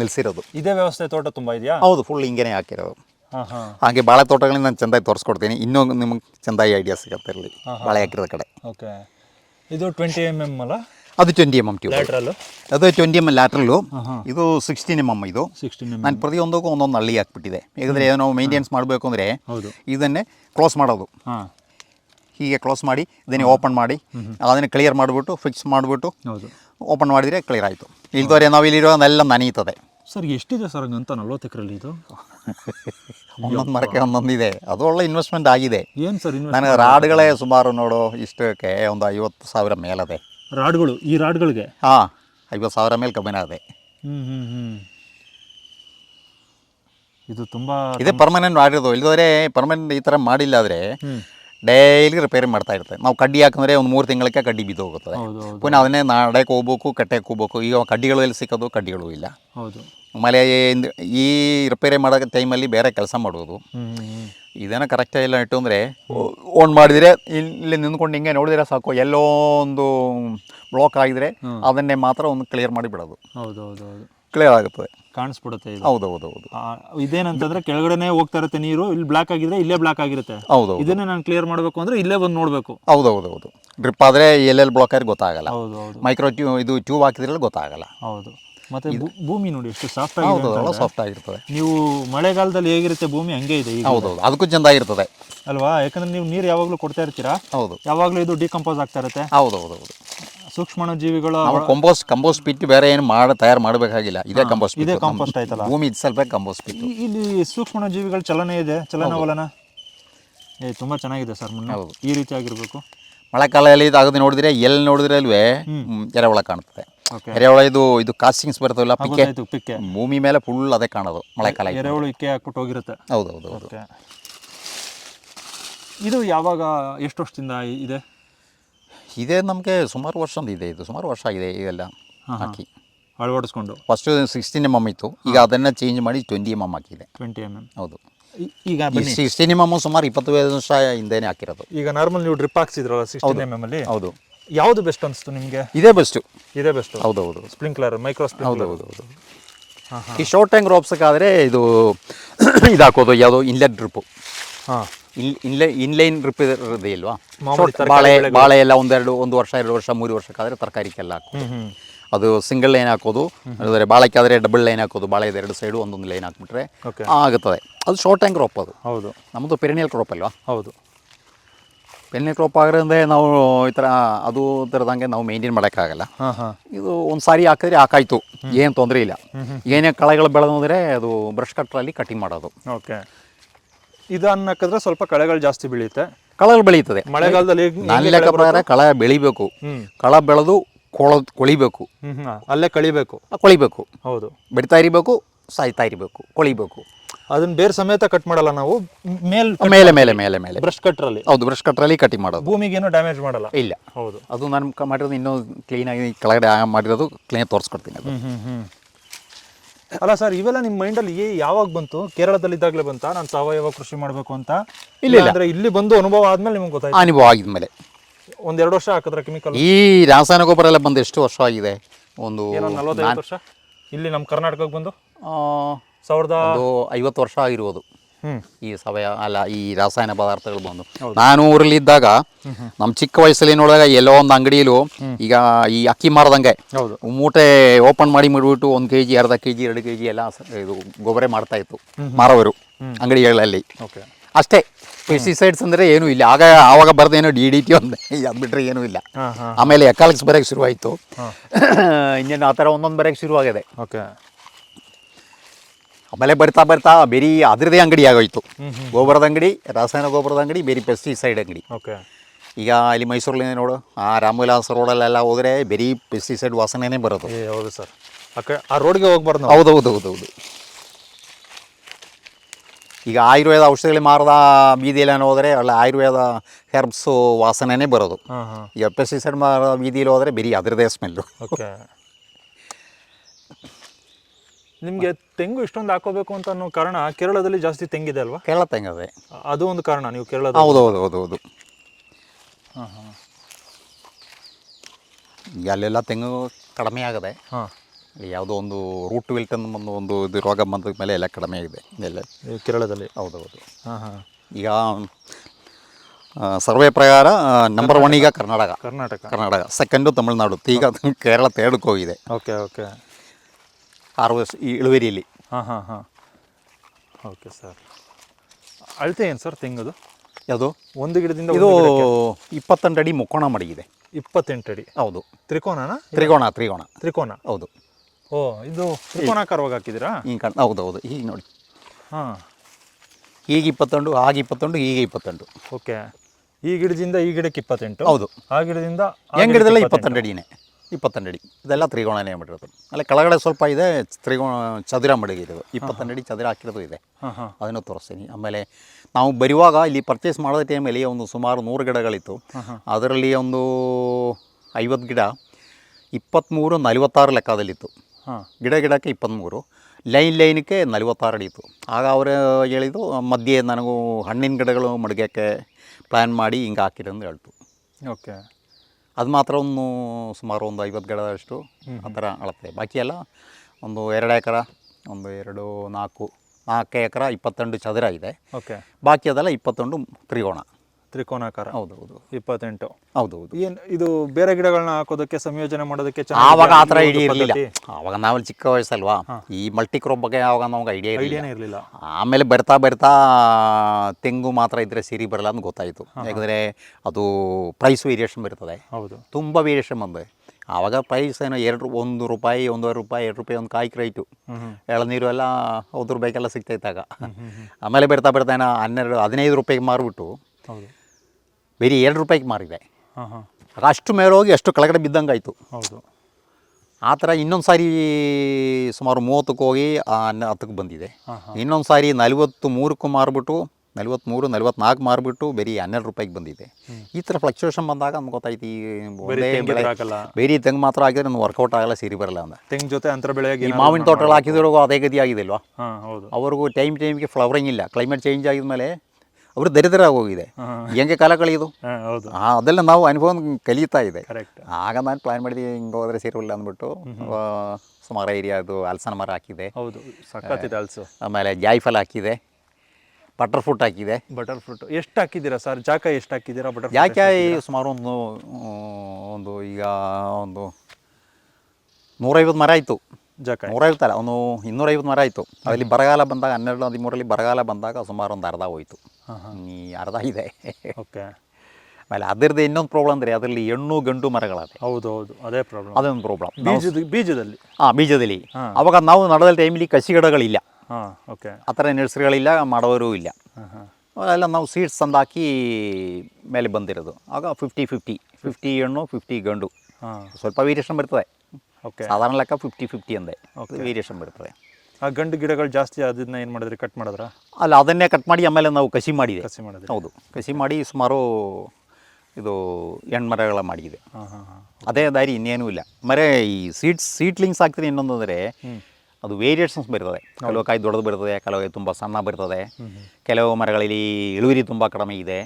ನಿಲ್ಸಿರೋದು. ಇದೇ ವ್ಯವಸ್ಥೆ ತೋಟ ತುಂಬ ಇದೆಯಾ? ಹೌದು ಫುಲ್ ಹಿಂಗೇನೆ ಹಾಕಿರೋದು. ಹಾಂ ಹಾಂ. ಹಾಗೆ ಬಾಳೆ ತೋಟಗಳಿಂದ ನಾನು ಚೆಂದಾಗಿ ತೋರಿಸ್ಕೊಡ್ತೀನಿ. ಇನ್ನೂ ನಿಮಗೆ ಚೆಂದಾಗಿ ಐಡಿಯಾ ಸಿಗುತ್ತೆ ಇರಲಿ ಬಾಳೆ ಹಾಕಿರೋ ಕಡೆ. ಓಕೆ. ಇದು ಟ್ವೆಂಟಿ ಎಂ ಎಂ ಅಲ್ಲ? ಅದು ಟ್ವೆಂಟಿ ಎಂ ಎಂ ಟ್ಯೂಬ್ ಅದು ಟ್ವೆಂಟಿ ಎಂ ಎಲ್ ಲ್ಯಾಟ್ರಲ್ಲು ಇದು ಸಿಕ್ಸ್ಟೀನ್ ಎಂ ಎಂ ಇದು. ಎಂ ನಾನು ಪ್ರತಿಯೊಂದಕ್ಕೂ ಒಂದೊಂದು ಹಳ್ಳಿ ಹಾಕ್ಬಿಟ್ಟಿದೆ. ಯಾಕಂದರೆ ನಾವು ಮೇಂಟೆನೆನ್ಸ್ ಮಾಡಬೇಕು ಅಂದರೆ ಇದನ್ನೇ ಕ್ಲೋಸ್ ಮಾಡೋದು. ಹೀಗೆ ಕ್ಲೋಸ್ ಮಾಡಿ ಇದನ್ನೇ ಓಪನ್ ಮಾಡಿ ಅದನ್ನು ಕ್ಲಿಯರ್ ಮಾಡಿಬಿಟ್ಟು ಫಿಕ್ಸ್ ಮಾಡಿಬಿಟ್ಟು ಓಪನ್ ಮಾಡಿದರೆ ಕ್ಲಿಯರ್ ಆಯಿತು. ಇಲ್ದವರೆ ನಾವು ಇಲ್ಲಿರೋ ಅದೆಲ್ಲ ನನೀತದೆ ಸರ್ ಎಷ್ಟಿದೆ ಸರ್ ಅಂತ ನಲ್ವತ್ತು ಎಕರೆಲ್ಲಿ ಇದು? <laughs> ಒಂದೊಂದು ಮರಕ್ಕೆ ಒಂದೊಂದಿದೆ. ಅದು ಒಳ್ಳೆ ಇನ್ವೆಸ್ಟ್ಮೆಂಟ್ ಆಗಿದೆ. ಏನು ಸರ್ ನನಗೆ ರಾಡ್ಗಳೇ ಸುಮಾರು ನೋಡು ಇಷ್ಟಕ್ಕೆ ಒಂದು ಐವತ್ತು ಸಾವಿರ ಮೇಲದೆ. ರಾಡ್ಗಳು ಈ ರಾಡ್ಗಳಿಗೆ? ಹಾ ಐವತ್ತು ಸಾವಿರ ಮೇಲೆ ಕಮ್ಮಿನ ಅದೇ ಹ್ಞೂ ಹ್ಞೂ ಹ್ಞೂ ಇದು ತುಂಬ ಇದೇ ಪರ್ಮನೆಂಟ್ ಮಾಡಿರೋದು. ಇಲ್ಲದ್ರೆ ಪರ್ಮನೆಂಟ್ ಈ ಥರ ಮಾಡಿಲ್ಲ ಆದರೆ ಡೈಲಿ ರಿಪೇರಿ ಮಾಡ್ತಾ ಇರ್ತದೆ ನಾವು ಕಡ್ಡಿ ಹಾಕಂದ್ರೆ ಒಂದು ಮೂರು ತಿಂಗಳಕ್ಕೆ ಕಡ್ಡಿ ಬಿದ್ದು ಹೋಗುತ್ತದೆ ಪುನಃ ಅದನ್ನೇ ನಾಡಕ್ಕೆ ಹೋಗ್ಬೇಕು ಕಟ್ಟೆ ಹೋಗ್ಬೇಕು. ಈಗ ಕಡ್ಡಿಗಳು ಎಲ್ಲಿ ಸಿಕ್ಕೋದು ಕಡ್ಡಿಗಳು ಇಲ್ಲ. ಹೌದು. ಇಂದ್- ಈ ರಿಪೇರಿ ಮಾಡೋ ಟೈಮಲ್ಲಿ ಬೇರೆ ಕೆಲಸ ಮಾಡೋದು ಇದೇನೋ ಕರೆಕ್ಟಾಗಿ ಇಲ್ಲ ಇಟ್ಟು ಅಂದರೆ ಓನ್ ಮಾಡಿದರೆ ಇಲ್ಲಿ ನಿಂತ್ಕೊಂಡು ಹಿಂಗೆ ನೋಡಿದರೆ ಸಾಕು ಎಲ್ಲೋ ಒಂದು ಬ್ಲಾಕ್ ಆಗಿದ್ರೆ ಅದನ್ನೇ ಮಾತ್ರ ಒಂದು ಕ್ಲಿಯರ್ ಮಾಡಿ ಬಿಡೋದು. ಹೌದು ಹೌದು ಹೌದು ಕ್ಲಿಯರ್ ಆಗುತ್ತದೆ. ಕಾಣಿಸ್ಬಿಡುತ್ತೆ ಹೌದು ಹೌದು ಹೌದು ಇದೇನಂತಂದ್ರೆ ಕೆಳಗಡೆನೆ ಹೋಗ್ತಾ ಇರುತ್ತೆ ನೀರು ಇಲ್ಲಿ ಬ್ಲಾಕ್ ಆಗಿದ್ರೆ ಇಲ್ಲೇ ಬ್ಲಾಕ್ ಆಗಿರುತ್ತೆ. ಹೌದು ಹೌದು ಇದನ್ನೇ ನಾನು ಕ್ಲಿಯರ್ ಮಾಡಬೇಕು ಅಂದ್ರೆ ಇಲ್ಲೇ ಬಂದು ನೋಡಬೇಕು. ಹೌದು ಹೌದು ಹೌದು ಡ್ರಿಪ್ ಆದರೆ ಎಲ್ಲೆಲ್ಲಿ ಬ್ಲಾಕ್ ಆದ್ರೆ ಗೊತ್ತಾಗಲ್ಲ. ಹೌದು ಹೌದು ಮೈಕ್ರೋ ಟ್ಯೂ ಇದು ಟ್ಯೂಬ್ ಹಾಕಿದ್ರೆ ಗೊತ್ತಾಗಲ್ಲ. ಹೌದು. ಮತ್ತೆ ಭೂಮಿ ನೋಡಿ ಎಷ್ಟು ಸಾಫ್ಟ್ ಹೌದು. ಸಾಫ್ಟ್ ಆಗಿರ್ತದೆ. ನೀವು ಮಳೆಗಾಲದಲ್ಲಿ ಹೇಗಿರುತ್ತೆ ಭೂಮಿ? ಹಂಗೆ ಇದೆ ಈಗ. ಹೌದೌದು ಅದಕ್ಕೂ ಚೆಂದಾಗಿರ್ತದೆ ಅಲ್ವಾ? ಯಾಕಂದ್ರೆ ನೀವು ನೀರು ಯಾವಾಗಲೂ ಕೊಡ್ತಾ ಇರ್ತೀರಾ? ಹೌದು. ಯಾವಾಗಲೂ ಇದು ಡಿಕಂಪೋಸ್ ಆಗ್ತಾ ಇರುತ್ತೆ. ಹೌದು ಹೌದು ಹೌದು ಸೂಕ್ಷ್ಮಾಣು ಜೀವಿಗಳು ಕಂಪೋಸ್ಟ್ ಕಂಪೋಸ್ಟ್ ಪಿಟ್ ಬೇರೆ ಏನು ಮಾಡಿ ತಯಾರು ಮಾಡಬೇಕಾಗಿಲ್ಲ. ಇದೇ ಕಂಪೋಸ್ಟ್ ಇದೇ ಕಾಂಪೋಸ್ಟ್ ಆಯ್ತಲ್ಲ. ಭೂಮಿ ಇದು ಸ್ವಲ್ಪ ಕಂಪೋಸ್ಟ್ ಪಿಟ್ ಇಲ್ಲಿ ಸೂಕ್ಷ್ಮಾಣು ಜೀವಿಗಳ ಚಲನೆ ಇದೆ ಚಲನವಲನ ಏ ತುಂಬಾ ಚೆನ್ನಾಗಿದೆ ಸರ್ ಮುನ್ನ. ಹೌದು. ಈ ರೀತಿ ಆಗಿರಬೇಕು ಮಳೆಕಾಲದಲ್ಲಿ ತೆಗೆದು ನೋಡಿದ್ರೆ ಎಲ್ಲಿ ನೋಡಿದ್ರೆ ಅಲ್ವೇ ಎರೆ ಎರೆಹುಳ ಕಾಣುತ್ತದೆ ಓಕೆ ಎರೆಹುಳ ಇದು ಇದು ಕಾಸ್ಟಿಂಗ್ಸ್ ಬರ್ತವಲ್ಲ ಪಿಕ್ಕೆ? ಇದು ಪಿಕ್ಕೆ. ಭೂಮಿ ಮೇಲೆ ಫುಲ್ ಅದೇ ಕಾಣೋದು ಮಳೆಕಾಲ. ಎರೆಹುಳು ಇಕ್ಕೆ ಹಾಕ್ಬಿಟ್ಟು ಹೋಗಿರುತ್ತೆ. ಹೌದು ಹೌದು ಹೌದು. ಓಕೆ ಇದು ಯಾವಾಗ ಎಷ್ಟು ವರ್ಷದಿಂದ ಇದೆ? ಇದೇ ನಮಗೆ ಸುಮಾರು ವರ್ಷದಿಂದ ಇದೆ ಇದು ಸುಮಾರು ವರ್ಷ ಆಗಿದೆ ಇದೆಲ್ಲ ಹಾಕಿ. ಅಳವಡಿಸ್ಕೊಂಡು. ಫಸ್ಟ್ ಸಿಕ್ಸ್ಟೀನ್ ಎಂ ಎಂ ಇತ್ತು. ಈಗ ಅದನ್ನು ಚೇಂಜ್ ಮಾಡಿ ಟ್ವೆಂಟಿ ಎಂ ಎಂ ಹಾಕಿದೆ. ಟ್ವೆಂಟಿ ಎಂ ಎಂ ಹೌದು. ಈಗ ಬನ್ನಿ. ಸಿಕ್ಸ್ಟೀನ್ ಎಂ ಎಂ ಸುಮಾರು ಇಪ್ಪತ್ತೈದು ವರ್ಷ ಹಿಂದೆನೇ ಹಾಕಿರೋದು. ಈಗ ನಾರ್ಮಲ್ ನೀವು ಡ್ರಿಪ್ ಹಾಕ್ಸಿದ್ರಲ್ಲ ಸಿಕ್ಸ್ಟೀನ್ ಎಂ ಎಂ ಅಲ್ಲಿ? ಹೌದು. ಯಾವುದು ಬೆಸ್ಟ್ ಅನಿಸ್ತು ನಿಮಗೆ? ಇದೇ ಬೆಸ್ಟು ಇದೇ ಬೆಸ್ಟ್ ಹೌದೌದು. ಹೌದು ಸ್ಪ್ರಿಂಕ್ಲರ್ ಮೈಕ್ರೋ ಸ್ಪ್ರಿಂಕ್ಲರ್ ಹೌದು ಹೌದು ಈ ಶಾರ್ಟ್ ಟ್ಯಾಂಕ್ ರೋಪ್ಸಕ್ಕಾದರೆ ಇದು <coughs> ಇದು ಹಾಕೋದು ಯಾವುದೋ ಇನ್ಲೆಟ್ ಡ್ರಿಪ್ಪು ಹಾಂ. ಇನ್ ಇನ್ಲೈ ಇನ್ಲೈನ್ ಡ್ರಿಪ್ ಇದೆ ಇಲ್ವಾ? ಬಾಳೆ ಬಾಳೆ ಎಲ್ಲ ಒಂದೆರಡು ಒಂದು ವರ್ಷ ಎರಡು ವರ್ಷ ಮೂರು ವರ್ಷಕ್ಕಾದರೆ ತರಕಾರಿಗೆಲ್ಲ ಹಾಕೋದು. ಅದು ಸಿಂಗಲ್ ಲೈನ್ ಹಾಕೋದು. ಅಂದರೆ ಬಾಳೆಕ್ಕೆ ಆದರೆ ಡಬಲ್ ಲೈನ್ ಹಾಕೋದು. ಬಾಳೆದು ಎರಡು ಸೈಡು ಒಂದೊಂದು ಲೈನ್ ಹಾಕ್ಬಿಟ್ರೆ ಆಗುತ್ತದೆ. ಅದು ಶಾರ್ಟ್ ಟ್ಯಾಂಕ್ ರೋಪ್ ಅದು. ಹೌದು. ನಮ್ಮದು ಪೆರಿನಿಯಲ್ ಕ್ರೋಪ್ ಅಲ್ವಾ? ಹೌದು. ಪೆರಿನಿಯಲ್ ಕ್ರಾಪ್ ಆಗಿರೋದ್ರೆ ನಾವು ಈ ಥರ ಅದು ಥರದಂಗೆ ನಾವು ಮೇಂಟೈನ್ ಮಾಡೋಕ್ಕಾಗಲ್ಲ. ಹಾಂ ಹಾಂ. ಇದು ಒಂದು ಸಾರಿ ಹಾಕಿದ್ರೆ ಹಾಕಾಯ್ತು. ಏನು ತೊಂದರೆ ಇಲ್ಲ. ಏನೇ ಕಳೆಗಳು ಬೆಳೆದಂದರೆ ಅದು ಬ್ರಷ್ ಕಟ್ಟರಲ್ಲಿ ಕಟಿಂಗ್ ಮಾಡೋದು. ಓಕೆ. ಇದನ್ನ ಹಾಕಿದ್ರೆ ಸ್ವಲ್ಪ ಕಳೆಗಳು ಜಾಸ್ತಿ ಬೆಳೆಯುತ್ತೆ. ಕಳೆಗಳು ಬೆಳೀತದೆ ಮಳೆಗಾಲದಲ್ಲಿ ನಾನು ನನ್ನ ಲೆಕ್ಕ ಕಳೆ ಪ್ರಕಾರ ಕಳೆ ಬೆಳಿಬೇಕು. ಕಳೆ ಬೆಳೆದು ಕೊಳ ಕೊಳಿಬೇಕು. ಅಲ್ಲೇ ಕಳಿಬೇಕು. ಕೊಳಿಬೇಕು. ಹೌದು. ಬೆಳಿತಾ ಇರಬೇಕು ಸಾಯ್ತಾ ಇರಬೇಕು ಕೊಳಿಬೇಕು. ಅದನ್ನ ಬೇರೆ ಸಮೇತ ಕಟ್ ಮಾಡಲ್ಲ ನಾವು. ಮೇಲ್ ಮೇಲೆ ಮೇಲೆ ಮೇಲೆ ಮೇಲೆ. ಬ್ರಷ್ ಕಟ್ರಲ್ಲಿ ಹೌದು ಬ್ರಷ್ ಕಟ್ರಲ್ಲಿ ಕಟಿಂಗ್ ಮಾಡೋದು. ಭೂಮಿಗೆ ಭೂಮಿಗೇನು ಡ್ಯಾಮೇಜ್ ಮಾಡಲ್ಲ. ಇಲ್ಲ. ಹೌದು. ಅದು ನಾನು ಮಾಡಿರೋದು ಇನ್ನೂ ಕ್ಲೀನಾಗಿ ಕೆಳಗಡೆ ಮಾಡಿರೋದು ಕ್ಲೀನ್ ತೋರಿಸ್ಕೊಡ್ತೀನಿ ಅದು. ಹ್ಮ್ ಅಲ್ಲ ಸರ್ ಇವೆಲ್ಲ ನಿಮ್ಮ ಮೈಂಡಲ್ಲಿ ಏ ಯಾವಾಗ ಬಂತು? ಕೇರಳದಲ್ಲಿ ಇದ್ದಾಗಲೇ ಬಂತಾ? ನಾನು ಸಾವಯವ ಕೃಷಿ ಮಾಡಬೇಕು ಅಂತ? ಇಲ್ಲ, ಇಲ್ಲ. ಅಂದ್ರೆ ಇಲ್ಲಿ ಬಂದು ಅನುಭವ ಆದ್ಮೇಲೆ ನಿಮ್ಗೆ ಗೊತ್ತಾಯ್ತು. ಅನುಭವ ಆಗಿದ್ಮೇಲೆ. ಒಂದ್ ಎರಡು ವರ್ಷ ಹಾಕಿದ್ರೆ ಕೆಮಿಕಲ್ ಈ ರಾಸಾಯನಿಕ ಗೊಬ್ಬರ ಎಲ್ಲ ಬಂದು ಎಷ್ಟು ವರ್ಷ ಆಗಿದೆ? ಒಂದು ಏನೋ ನಲ್ವತ್ತೈದು ವರ್ಷ? ಇಲ್ಲಿ ನಮ್ಮ ಕರ್ನಾಟಕಕ್ಕೆ ಬಂದು? ಸಾವಿರದ ಐವತ್ತು ವರ್ಷ ಆಗಿರ್ಬೋದು. ಈ ಸವಯ ಅಲ್ಲ ಈ ರಾಸಾಯನ ಪದಾರ್ಥಗಳು ಬಂದು. ನಾನು ಊರಲ್ಲಿದ್ದಾಗ ನಮ್ಮ ಚಿಕ್ಕ ವಯಸ್ಸಲ್ಲಿ ನೋಡಿದಾಗ ಎಲ್ಲೋ ಒಂದು ಅಂಗಡಿಯಲ್ಲೂ ಈಗ ಈ ಅಕ್ಕಿ ಮಾರದಂಗೆ ಮೂಟೆ ಓಪನ್ ಮಾಡಿ ಮಾಡಿಬಿಟ್ಟು ಒಂದು ಕೆ ಜಿ ಅರ್ಧ ಕೆ ಜಿ ಎರಡು ಕೆ ಜಿ ಎಲ್ಲ ಇದು ಗೊಬ್ಬರ ಮಾಡ್ತಾ ಇತ್ತು. ಮಾರವರು ಅಂಗಡಿಗಳಲ್ಲಿ. ಅಷ್ಟೇ ಪೆಸ್ಟಿಸೈಡ್ಸ್ ಅಂದರೆ ಏನೂ ಇಲ್ಲ. ಆಗ ಆವಾಗ ಬರ್ದೇನು ಡಿ ಡಿ ಟಿ ಒಂದು. <laughs> ಅದು ಬಿಟ್ಟರೆ ಏನೂ ಇಲ್ಲ. ಆಮೇಲೆ ಎಕಾಲಿಕ್ಸ್ ಬರೋಕ್ಕೆ ಶುರುವಾಯಿತು. <coughs> ಇನ್ನೇನು ಆ ಥರ ಒಂದೊಂದು ಬರೋಕ್ಕೆ ಶುರುವಾಗಿದೆ. ಓಕೆ. ಆಮೇಲೆ ಬರ್ತಾ ಬರ್ತಾ ಬೇರೆ ಅದರದೇ ಅಂಗಡಿ ಆಗೋಯ್ತು ಗೊಬ್ಬರದ ಅಂಗಡಿ ರಾಸಾಯನಿಕ ಗೊಬ್ಬರದ ಅಂಗಡಿ ಬೇರೆ ಪೆಸ್ಟಿಸೈಡ್ ಅಂಗಡಿ ಓಕೆ ಈಗ ಇಲ್ಲಿ ಮೈಸೂರಲ್ಲಿ ನೋಡು ಆ ರಾಮವಿಲಾಸ್ ರೋಡಲ್ಲೆಲ್ಲ ಹೋದರೆ ಬರೀ ಪೆಸ್ಟಿಸೈಡ್ ವಾಸನೆನೇ ಬರೋದು ಏ ಹೌದು ಸರ್ ಅಕ್ಕ ಆ ರೋಡ್ಗೆ ಹೋಗ್ಬಾರ್ದು ನಾವು ಹೌದು ಹೌದು ಹೌದು ಹೌದು ಈಗ ಆಯುರ್ವೇದ ಔಷಧಿಗಳು ಮಾರದ ಬೀದಿಯಲ್ಲಿ ಹೋದರೆ ಅಲ್ಲ ಆಯುರ್ವೇದ ಹೆರ್ಬ್ಸು ವಾಸನೆನೇ ಬರೋದು ಹಾಂ ಹಾಂ ಈಗ ಪೆಸ್ಟಿಸೈಡ್ ಮಾರೋ ಬೀದಿಯಲ್ಲಿ ಹೋದರೆ ಬರೀ ಅದರದೇ ಸ್ಮೆಲ್ಲು ಓಕೆ ನಿಮಗೆ ತೆಂಗು ಇಷ್ಟೊಂದು ಹಾಕೋಬೇಕು ಅಂತ ಅನ್ನೋ ಕಾರಣ ಕೇರಳದಲ್ಲಿ ಜಾಸ್ತಿ ತೆಂಗಿದೆ ಅಲ್ವಾ? ಕೇರಳ ತೆಂಗದೆ ಅದು. ಒಂದು ಕಾರಣ ನೀವು ಕೇರಳದ ಹೌದು ಹೌದು ಹೌದು ಹೌದು. ಹಾಂ ಹಾಂ. ಈಗ ಅಲ್ಲೆಲ್ಲ ತೆಂಗು ಕಡಿಮೆ ಆಗದೆ. ಹಾಂ. ಯಾವುದೋ ಒಂದು ರೂಟ್ ವಿಲ್ಟನ್ ಒಂದು ಒಂದು ಇದು ರೋಗ ಬಂದ ಮೇಲೆ ಎಲ್ಲ ಕಡಿಮೆ ಆಗಿದೆ ಎಲ್ಲ ಕೇರಳದಲ್ಲಿ. ಹೌದು ಹೌದು. ಹಾಂ ಹಾಂ. ಈಗ ಸರ್ವೆ ಪ್ರಕಾರ ನಂಬರ್ ಒನ್ ಈಗ ಕರ್ನಾಟಕ. ಕರ್ನಾಟಕ. ಕರ್ನಾಟಕ. ಸೆಕೆಂಡು ತಮಿಳ್ನಾಡು ಈಗ ಕೇರಳ ತೇಡಕ್ಕೆ ಹೋಗಿದೆ. ಓಕೆ ಓಕೆ ಹಾರ್ವೆಸ್ಟ್ ಈ ಇಳುವರಿಯಲ್ಲಿ. ಹಾಂ ಹಾಂ ಹಾಂ. ಓಕೆ ಸರ್ ಅಳತೆ ಏನು ಸರ್ ತೆಂಗದು ಯಾವುದು? ಒಂದು ಗಿಡದಿಂದ ಇದು ಇಪ್ಪತ್ತೆಂಟು ಅಡಿ ಮುಕ್ಕೋಣ ಮಡಗಿದೆ. ಇಪ್ಪತ್ತೆಂಟು ಅಡಿ? ಹೌದು. ತ್ರಿಕೋನನಾ? ತ್ರಿಕೋಣ ತ್ರಿಕೋಣ ತ್ರಿಕೋನ? ಹೌದು. ಓ ಇದು ತ್ರಿಕೋನಾಕಾರವಾಗಿ ಹಾಕಿದ್ದೀರಾ? ಹಿಂಗೆ ಕಣ್ ಹೌದು ಹೌದು. ಈಗ ನೋಡಿ. ಹಾಂ. ಈಗ ಇಪ್ಪತ್ತೊಂದು ಆಗ ಇಪ್ಪತ್ತೊಂದು ಈಗ ಇಪ್ಪತ್ತೆಂಟು. ಓಕೆ ಈ ಗಿಡದಿಂದ ಈ ಗಿಡಕ್ಕೆ ಇಪ್ಪತ್ತೆಂಟು. ಹೌದು. ಆ ಗಿಡದಿಂದ ಆ ಹೆಂಗ್ ಗಿಡದಲ್ಲ. ಇಪ್ಪತ್ತೆಂಟು ಅಡಿನೇ? ಇಪ್ಪತ್ತೆಂಟು ಅಡಿ ಇದೆಲ್ಲ ತ್ರಿಕೋಣನೇ ಮಾಡಿರೋದು. ಅಲ್ಲಿ ಕೆಳಗಡೆ ಸ್ವಲ್ಪ ಇದೆ ತ್ರಿಕೋಣ ಚದುರ ಮಡಗಿರೋದು ಇಪ್ಪತ್ತೊಂದು ಅಡಿ ಚದುರ ಹಾಕಿರೋದು ಇದೆ. ಅದನ್ನು ತೋರಿಸ್ತೀನಿ. ಆಮೇಲೆ ನಾವು ಬರುವಾಗ ಇಲ್ಲಿ ಪರ್ಚೇಸ್ ಮಾಡೋ ಟೈಮಲ್ಲಿ ಒಂದು ಸುಮಾರು ನೂರು ಗಿಡಗಳಿತ್ತು. ಅದರಲ್ಲಿ ಒಂದು ಐವತ್ತು ಗಿಡ ಇಪ್ಪತ್ತ್ಮೂರು ನಲವತ್ತಾರು ಲೆಕ್ಕದಲ್ಲಿತ್ತು. ಹಾಂ. ಗಿಡ ಗಿಡಕ್ಕೆ ಇಪ್ಪತ್ತ್ಮೂರು ಲೈನ್ ಲೈನಕ್ಕೆ ನಲವತ್ತಾರು ಅಡಿ ಇತ್ತು ಆಗ ಅವರು ಹೇಳಿದ್ದು ಮಧ್ಯೆ ನನಗೂ ಹಣ್ಣಿನ ಗಿಡಗಳು ಮಡಗಕ್ಕೆ ಪ್ಲ್ಯಾನ್ ಮಾಡಿ ಹಿಂಗೆ ಹಾಕಿರಂದು ಹೇಳ್ತು. ಓಕೆ. ಅದು ಮಾತ್ರ ಒಂದು ಸುಮಾರು ಒಂದು ಐವತ್ತು ಗಿಡದಷ್ಟು ಆ ಥರ ಅಳತೆ. ಬಾಕಿ ಎಲ್ಲ ಒಂದು ಎರಡು ಎಕರೆ ಒಂದು ಎರಡು ನಾಲ್ಕು ನಾಲ್ಕು ಎಕರೆ ಇಪ್ಪತ್ತೆಂಟು ಚದರ ಇದೆ. ಓಕೆ. ಬಾಕಿ ಅದೆಲ್ಲ ಇಪ್ಪತ್ತೊಂದು ತ್ರಿಕೋಣ ತ್ರಿಕೋನಾಕಾರ. ಹೌದೌದು. ಹೌದು ಇಪ್ಪತ್ತೆಂಟು. ಹೌದು ಹೌದು ಏನ್ ಇದು ಬೇರೆ ಗಿಡಗಳನ್ನ ಹಾಕೋದಕ್ಕೆ ಸಂಯೋಜನೆ ಮಾಡೋದಕ್ಕೆ ಆವಾಗ ಆ ಥರ? ಐಡಿಯಾ ಇರ್ಲಿಲ್ಲ. ಪದ್ಧತಿ? ಆವಾಗ ಚಿಕ್ಕ ವಯಸ್ಸಲ್ವಾ? ಈ ಮಲ್ಟಿ ಕ್ರಾಪ್ ಬಗ್ಗೆ ಆವಾಗ ನಮ್ಗೆ ಐಡಿಯಾ ಇರಲಿಲ್ಲ. ಐಡಿಯಾನೇ ಇರಲಿಲ್ಲ. ಆಮೇಲೆ ಬರ್ತಾ ಬರ್ತಾ ತೆಂಗು ಮಾತ್ರ ಇದ್ರೆ ಸಿರಿ ಬರಲ್ಲ ಅಂತ ಗೊತ್ತಾಯಿತು. ಯಾಕಂದರೆ ಅದು ಪ್ರೈಸ್ ವೇರಿಯೇಷನ್ ಬರ್ತದೆ. ಹೌದು. ತುಂಬ ವೇರಿಯೇಷನ್ ಬಂದೆ. ಆವಾಗ ಪ್ರೈಸ್ ಏನೋ ಎರಡು ಒಂದು ರೂಪಾಯಿ ಒಂದೂವರೆ ರೂಪಾಯಿ ಎರಡು ರೂಪಾಯಿ ಒಂದು ಕಾಯಿ ರೈಟು. ಎಳನೀರು ಎಲ್ಲ ಒಂದು ರೂಪಾಯಿಗೆಲ್ಲ ಸಿಗ್ತೈತಾಗ ಆಮೇಲೆ ಬರ್ತಾ ಬರ್ತಾ ಏನೋ ಹನ್ನೆರಡು ಹದಿನೈದು ರೂಪಾಯಿಗೆ ಮಾರ್ಬಿಟ್ಟು ಹೌದು. ಬರೀ ಎರಡು ರೂಪಾಯಿಗೆ ಮಾರಿದೆ. ಹಾಂ ಹಾಂ. ಅಷ್ಟು ಮೇಲೆ ಹೋಗಿ ಅಷ್ಟು ಕೆಳಗಡೆ ಬಿದ್ದಂಗೆ ಆಯಿತು ಹೌದು. ಆ ಥರ ಇನ್ನೊಂದು ಸಾರಿ ಸುಮಾರು ಮೂವತ್ತಕ್ಕೆ ಹೋಗಿ ಹತ್ತಕ್ಕೆ ಬಂದಿದೆ. ಇನ್ನೊಂದು ಸಾರಿ ನಲ್ವತ್ತು ಮೂರಕ್ಕೂ ಮಾರ್ಬಿಟ್ಟು ನಲ್ವತ್ತ್ಮೂರು ನಲ್ವತ್ನಾಲ್ಕು ಮಾರ್ಬಿಟ್ಟು ಬರೀ ಹನ್ನೆರಡು ರೂಪಾಯಿಗೆ ಬಂದಿದೆ. ಈ ಥರ ಫ್ಲಕ್ಚುಯೇಷನ್ ಬಂದಾಗ ನಮ್ಗೆ ಗೊತ್ತಾಯ್ತು ಈ ಒಂದೇ ಬೆಳೆ. ಬೇರೆ ತೆಂಗು ಮಾತ್ರ ಹಾಕಿದ್ರೆ ನಮ್ಗೆ ವರ್ಕೌಟ್ ಆಗಲ್ಲ ಸೀರಿ ಬರಲ್ಲ ಅಂತ ತೆಂಗು ಜೊತೆ ಅಂತರ ಬೆಳೆ ಈ ಮಾವಿನ ತೋಟಗಳು ಹಾಕಿದ್ರಿಗೂ ಅದೇ ಗತಿ ಆಗಿದೆ ಅಲ್ವಾ ಹೌದು. ಅವ್ರಿಗೂ ಟೈಮ್ ಟೈಮ್ಗೆ ಫ್ಲವರಿಂಗ್ ಇಲ್ಲ. ಕ್ಲೈಮೇಟ್ ಚೇಂಜ್ ಆಗಿದ್ಮೇಲೆ ಅವರು ದರಿದ್ರ ಹೋಗಿದೆ ಹಾಂ. ಹೆಂಗೆ ಕಾಲ ಕಳೆಯೋದು? ಅದೆಲ್ಲ ನಾವು ಅನುಭವ ಕಲಿತಾ ಇದೆ. ಕರೆಕ್ಟ್ ಆಗ ನಾನು ಪ್ಲಾನ್ ಮಾಡಿದೆ ಹಿಂಗೆ ಹೋದ್ರೆ ಸೇರಿಲ್ಲ ಅಂದ್ಬಿಟ್ಟು ಸುಮಾರು ಏರಿಯಾ ಅದು ಅಲ್ಸನ ಮರ ಹಾಕಿದೆ. ಹೌದು ಸಖತ್ತಿದೆ ಆಮೇಲೆ ಜಾಯ್ಫಲ್ ಹಾಕಿದೆ ಬಟರ್ ಫ್ರೂಟ್ ಹಾಕಿದೆ. Butter fruit. ಎಷ್ಟು ಹಾಕಿದ್ದೀರಾ ಸರ್? ಜಾಕ ಎಷ್ಟು ಹಾಕಿದ್ದೀರಾ ಬಟರ್ ಈ ಸುಮಾರು ಒಂದು ಒಂದು ಈಗ ಒಂದು ನೂರೈವತ್ತು ಮರ ಆಯಿತು. ಜಾಕ ನೂರೈವತ್ತಲ್ಲ ಒಂದು ಇನ್ನೂರೈವತ್ತು ಮರ ಆಯಿತು ಅದರಲ್ಲಿ ಬರಗಾಲ ಬಂದಾಗ ಹನ್ನೆರಡು ಹದಿಮೂರರಲ್ಲಿ ಬರಗಾಲ ಬಂದಾಗ ಸುಮಾರು ಒಂದು ಅರ್ಧ ಹೋಯಿತು. ಈ ಅರ್ಧ ಇದೆ. ಓಕೆ. ಆಮೇಲೆ ಅದರದ್ದು ಇನ್ನೊಂದು ಪ್ರಾಬ್ಲಮ್ ಅಂದರೆ ಅದರಲ್ಲಿ ಹೆಣ್ಣು ಗಂಡು ಮರಗಳದೆ. ಹೌದು ಹೌದು ಅದೇ ಪ್ರಾಬ್ಲಮ್ ಅದೊಂದು ಪ್ರಾಬ್ಲಮ್ ಬೀಜದ ಬೀಜದಲ್ಲಿ? ಹಾಂ ಬೀಜದಲ್ಲಿ. ಅವಾಗ ನಾವು ನಡೆದ ಟೈಮಲ್ಲಿ ಕಸಿ ಗಿಡಗಳಿಲ್ಲ ಹಾಂ ಓಕೆ. ಆ ಥರ ನರ್ಸರಿಗಳಿಲ್ಲ ಮಾಡೋರು ಇಲ್ಲ. ಎಲ್ಲ ನಾವು ಸೀಡ್ಸ್ ತಂದಾಕಿ ಮೇಲೆ ಬಂದಿರೋದು. ಆಗ ಫಿಫ್ಟಿ ಫಿಫ್ಟಿ ಫಿಫ್ಟಿ ಹೆಣ್ಣು ಫಿಫ್ಟಿ ಗಂಡು. ಸ್ವಲ್ಪ ವೇರಿಯೇಷನ್ ಬರ್ತದೆ. ಓಕೆ ಸಾಧಾರಣ ಲೆಕ್ಕ ಫಿಫ್ಟಿ ಫಿಫ್ಟಿ ಅಂದೆ. ವೇರಿಯೇಷನ್ ಬರ್ತದೆ ಆ ಗಂಡು ಗಿಡಗಳು ಜಾಸ್ತಿ ಅದನ್ನ ಏನು ಮಾಡಿದ್ರಿ? ಕಟ್ ಮಾಡಿದ್ರ? ಅಲ್ಲ ಅದನ್ನೇ ಕಟ್ ಮಾಡಿ ಆಮೇಲೆ ನಾವು ಕಸಿ ಮಾಡಿದೆ. ಕಸಿ ಮಾಡಿದೆ ಹೌದು. ಕಸಿ ಮಾಡಿ ಸುಮಾರು ಇದು ಹೆಣ್ಮರಗಳ ಮಾಡಿದೆ. ಹಾಂ ಹಾಂ ಹಾಂ. ಅದೇ ದಾರಿ ಇನ್ನೇನೂ ಇಲ್ಲ. ಮರೆ ಈ ಸೀಡ್ಸ್ ಸೀಟ್ಲಿಂಗ್ಸ್ ಆಗ್ತಿದೆ ಇನ್ನೊಂದು ಅಂದರೆ ಅದು ವೇರಿಯೇಷನ್ಸ್ ಬರ್ತದೆ. ಕೆಲವು ಕಾಯಿ ದೊಡ್ಡದು ಬರ್ತದೆ ಕೆಲವು ತುಂಬ ಸಣ್ಣ ಬರ್ತದೆ. ಕೆಲವು ಮರಗಳಲ್ಲಿ ಇಳುವರಿ ತುಂಬ ಕಡಿಮೆ ಇದೆ.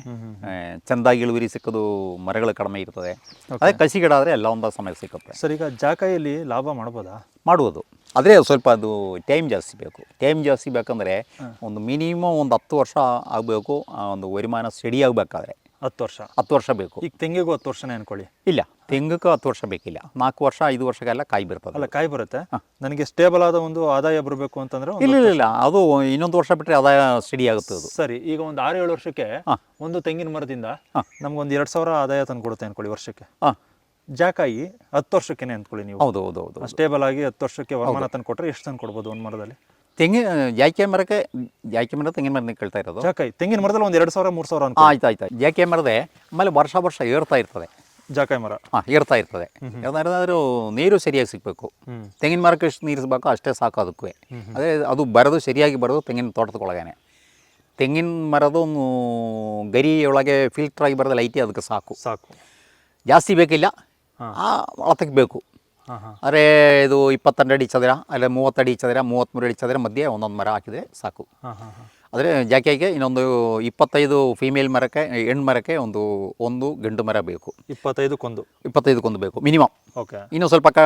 ಚೆಂದಾಗಿ ಇಳುವರಿ ಸಿಕ್ಕೋದು ಮರಗಳು ಕಡಿಮೆ ಇರ್ತದೆ. ಅದೇ ಕಸಿ ಗಿಡ ಆದರೆ ಎಲ್ಲ ಒಂದು ಸಮಯ ಸಿಕ್ಕುತ್ತೆ. ಸರ್ ಈಗ ಜಾಕಾಯಲ್ಲಿ ಲಾಭ ಮಾಡ್ಬೋದಾ? ಮಾಡುವುದು ಆದರೆ ಸ್ವಲ್ಪ ಅದು ಟೈಮ್ ಜಾಸ್ತಿ ಬೇಕು. ಟೈಮ್ ಜಾಸ್ತಿ ಬೇಕಂದರೆ ಒಂದು ಮಿನಿಮಮ್ ಒಂದು ಹತ್ತು ವರ್ಷ ಆಗಬೇಕು ಒಂದು ವರಿಮಾನ ಸ್ಟಡಿ ಆಗಬೇಕಾದ್ರೆ. ಹತ್ತು ವರ್ಷ. ಹತ್ತು ವರ್ಷ ಬೇಕು. ಈಗ ತೆಂಗಿಗೂ ಹತ್ತು ವರ್ಷನೇ ಅನ್ಕೊಳ್ಳಿ. ಇಲ್ಲ ತೆಂಗಕ್ಕೂ ಹತ್ತು ವರ್ಷ ಬೇಕಿಲ್ಲ. ನಾಲ್ಕು ವರ್ಷ ಐದು ವರ್ಷಕ್ಕೆಲ್ಲ ಕಾಯಿ ಬರ್ತದೆ. ಅಲ್ಲ ಕಾಯಿ ಬರುತ್ತೆ. ನನಗೆ ಸ್ಟೇಬಲ್ ಆದ ಒಂದು ಆದಾಯ ಬರಬೇಕು ಅಂತಂದ್ರೆ ಇಲ್ಲ ಇಲ್ಲ ಇಲ್ಲ. ಅದು ಇನ್ನೊಂದು ವರ್ಷ ಬಿಟ್ಟರೆ ಆದಾಯ ಸ್ಟಡಿ ಆಗುತ್ತೆ ಅದು. ಸರಿ ಈಗ ಒಂದು ಆರು ಏಳು ವರ್ಷಕ್ಕೆ. ಒಂದು ತೆಂಗಿನ ಮರದಿಂದ. ನಮ್ಗೊಂದು ಎರಡು ಸಾವಿರ ಆದಾಯ ತಂದು ಕೊಡುತ್ತೆ ಅನ್ಕೊಳ್ಳಿ ವರ್ಷಕ್ಕೆ. ಹಾಂ. ಜಾಕಾಯಿ ಹತ್ತು ವರ್ಷಕ್ಕೇನೆ ಅಂದ್ಕೊಳ್ಳಿ ನೀವು. ಹೌದು ಹೌದು ಹೌದು ಸ್ಟೇಬಲ್ ಆಗಿ ಹತ್ತು ವರ್ಷಕ್ಕೆ ವರಮಾನ ತಂದು ಕೊಟ್ಟರೆ ಎಷ್ಟು ತಂದು ಕೊಡ್ಬೋದು ಒಂದು ಮರದಲ್ಲಿ? ತೆಂಗಿನ ಜಾಕೆ ಮರಕ್ಕೆ ಜಾಕೆ ಮರ ತೆಂಗಿನ ಮರ ಕೇಳ್ತಾ ಇರೋದು? ಜಾಕಾಯಿ ತೆಂಗಿನ ಮರದಲ್ಲಿ ಒಂದು ಎರಡು ಸಾವಿರ ಮೂರು ಸಾವಿರ ಅಂತ ಆಯ್ತು ಆಯ್ತು ಜಾಕೆ ಮರದೆ? ಆಮೇಲೆ ವರ್ಷ ವರ್ಷ ಏರ್ತಾ ಇರ್ತದೆ. ಜಾಕಾಯಿ ಮರ. ಹಾಂ ಏರ್ತಾ ಇರ್ತದೆ. ಯಾವ್ದಾದ್ರು ನೀರು ಸರಿಯಾಗಿ ಸಿಗಬೇಕು. ತೆಂಗಿನ ಮರಕ್ಕೆ ಎಷ್ಟು ನೀರು ಸಿಗಬೇಕು ಅಷ್ಟೇ ಸಾಕು ಅದಕ್ಕೂ ಅದೇ ಅದು ಬರೋದು ಸರಿಯಾಗಿ ಬರೋದು ತೆಂಗಿನ ತೋಟದೊಳಗೇನೆ. ತೆಂಗಿನ ಮರದೊಂದು ಒಂದು ಗರಿ ಒಳಗೆ ಫಿಲ್ಟರ್ ಆಗಿ ಬರೋದು ಲೈಟಿ ಅದಕ್ಕೆ ಸಾಕು. ಸಾಕು. ಜಾಸ್ತಿ ಬೇಕಿಲ್ಲ. ಆ ಅಳತಕ್ಕೆ ಬೇಕು. ಅರೆ ಇದು ಇಪ್ಪತ್ತೆರಡು ಅಡಿ ಚದರ ಅಲ್ಲ ಮೂವತ್ತಡಿ ಚದರ ಮೂವತ್ತ್ಮೂರು ಅಡಿ ಚದರ ಮಧ್ಯೆ ಒಂದೊಂದು ಮರ ಹಾಕಿದರೆ ಸಾಕು. ಆದರೆ ಜಾಕೆಗೆ ಇನ್ನೊಂದು ಇಪ್ಪತ್ತೈದು ಫೀಮೇಲ್ ಮರಕ್ಕೆ ಹೆಣ್ಣು ಮರಕ್ಕೆ ಒಂದು ಒಂದು ಗಂಡು ಮರ ಬೇಕು. ಇಪ್ಪತ್ತೈದಕ್ಕೊಂದು ಇಪ್ಪತ್ತೈದಕ್ಕೊಂದು ಬೇಕು ಮಿನಿಮಮ್. ಓಕೆ. ಇನ್ನೂ ಸ್ವಲ್ಪ ಕ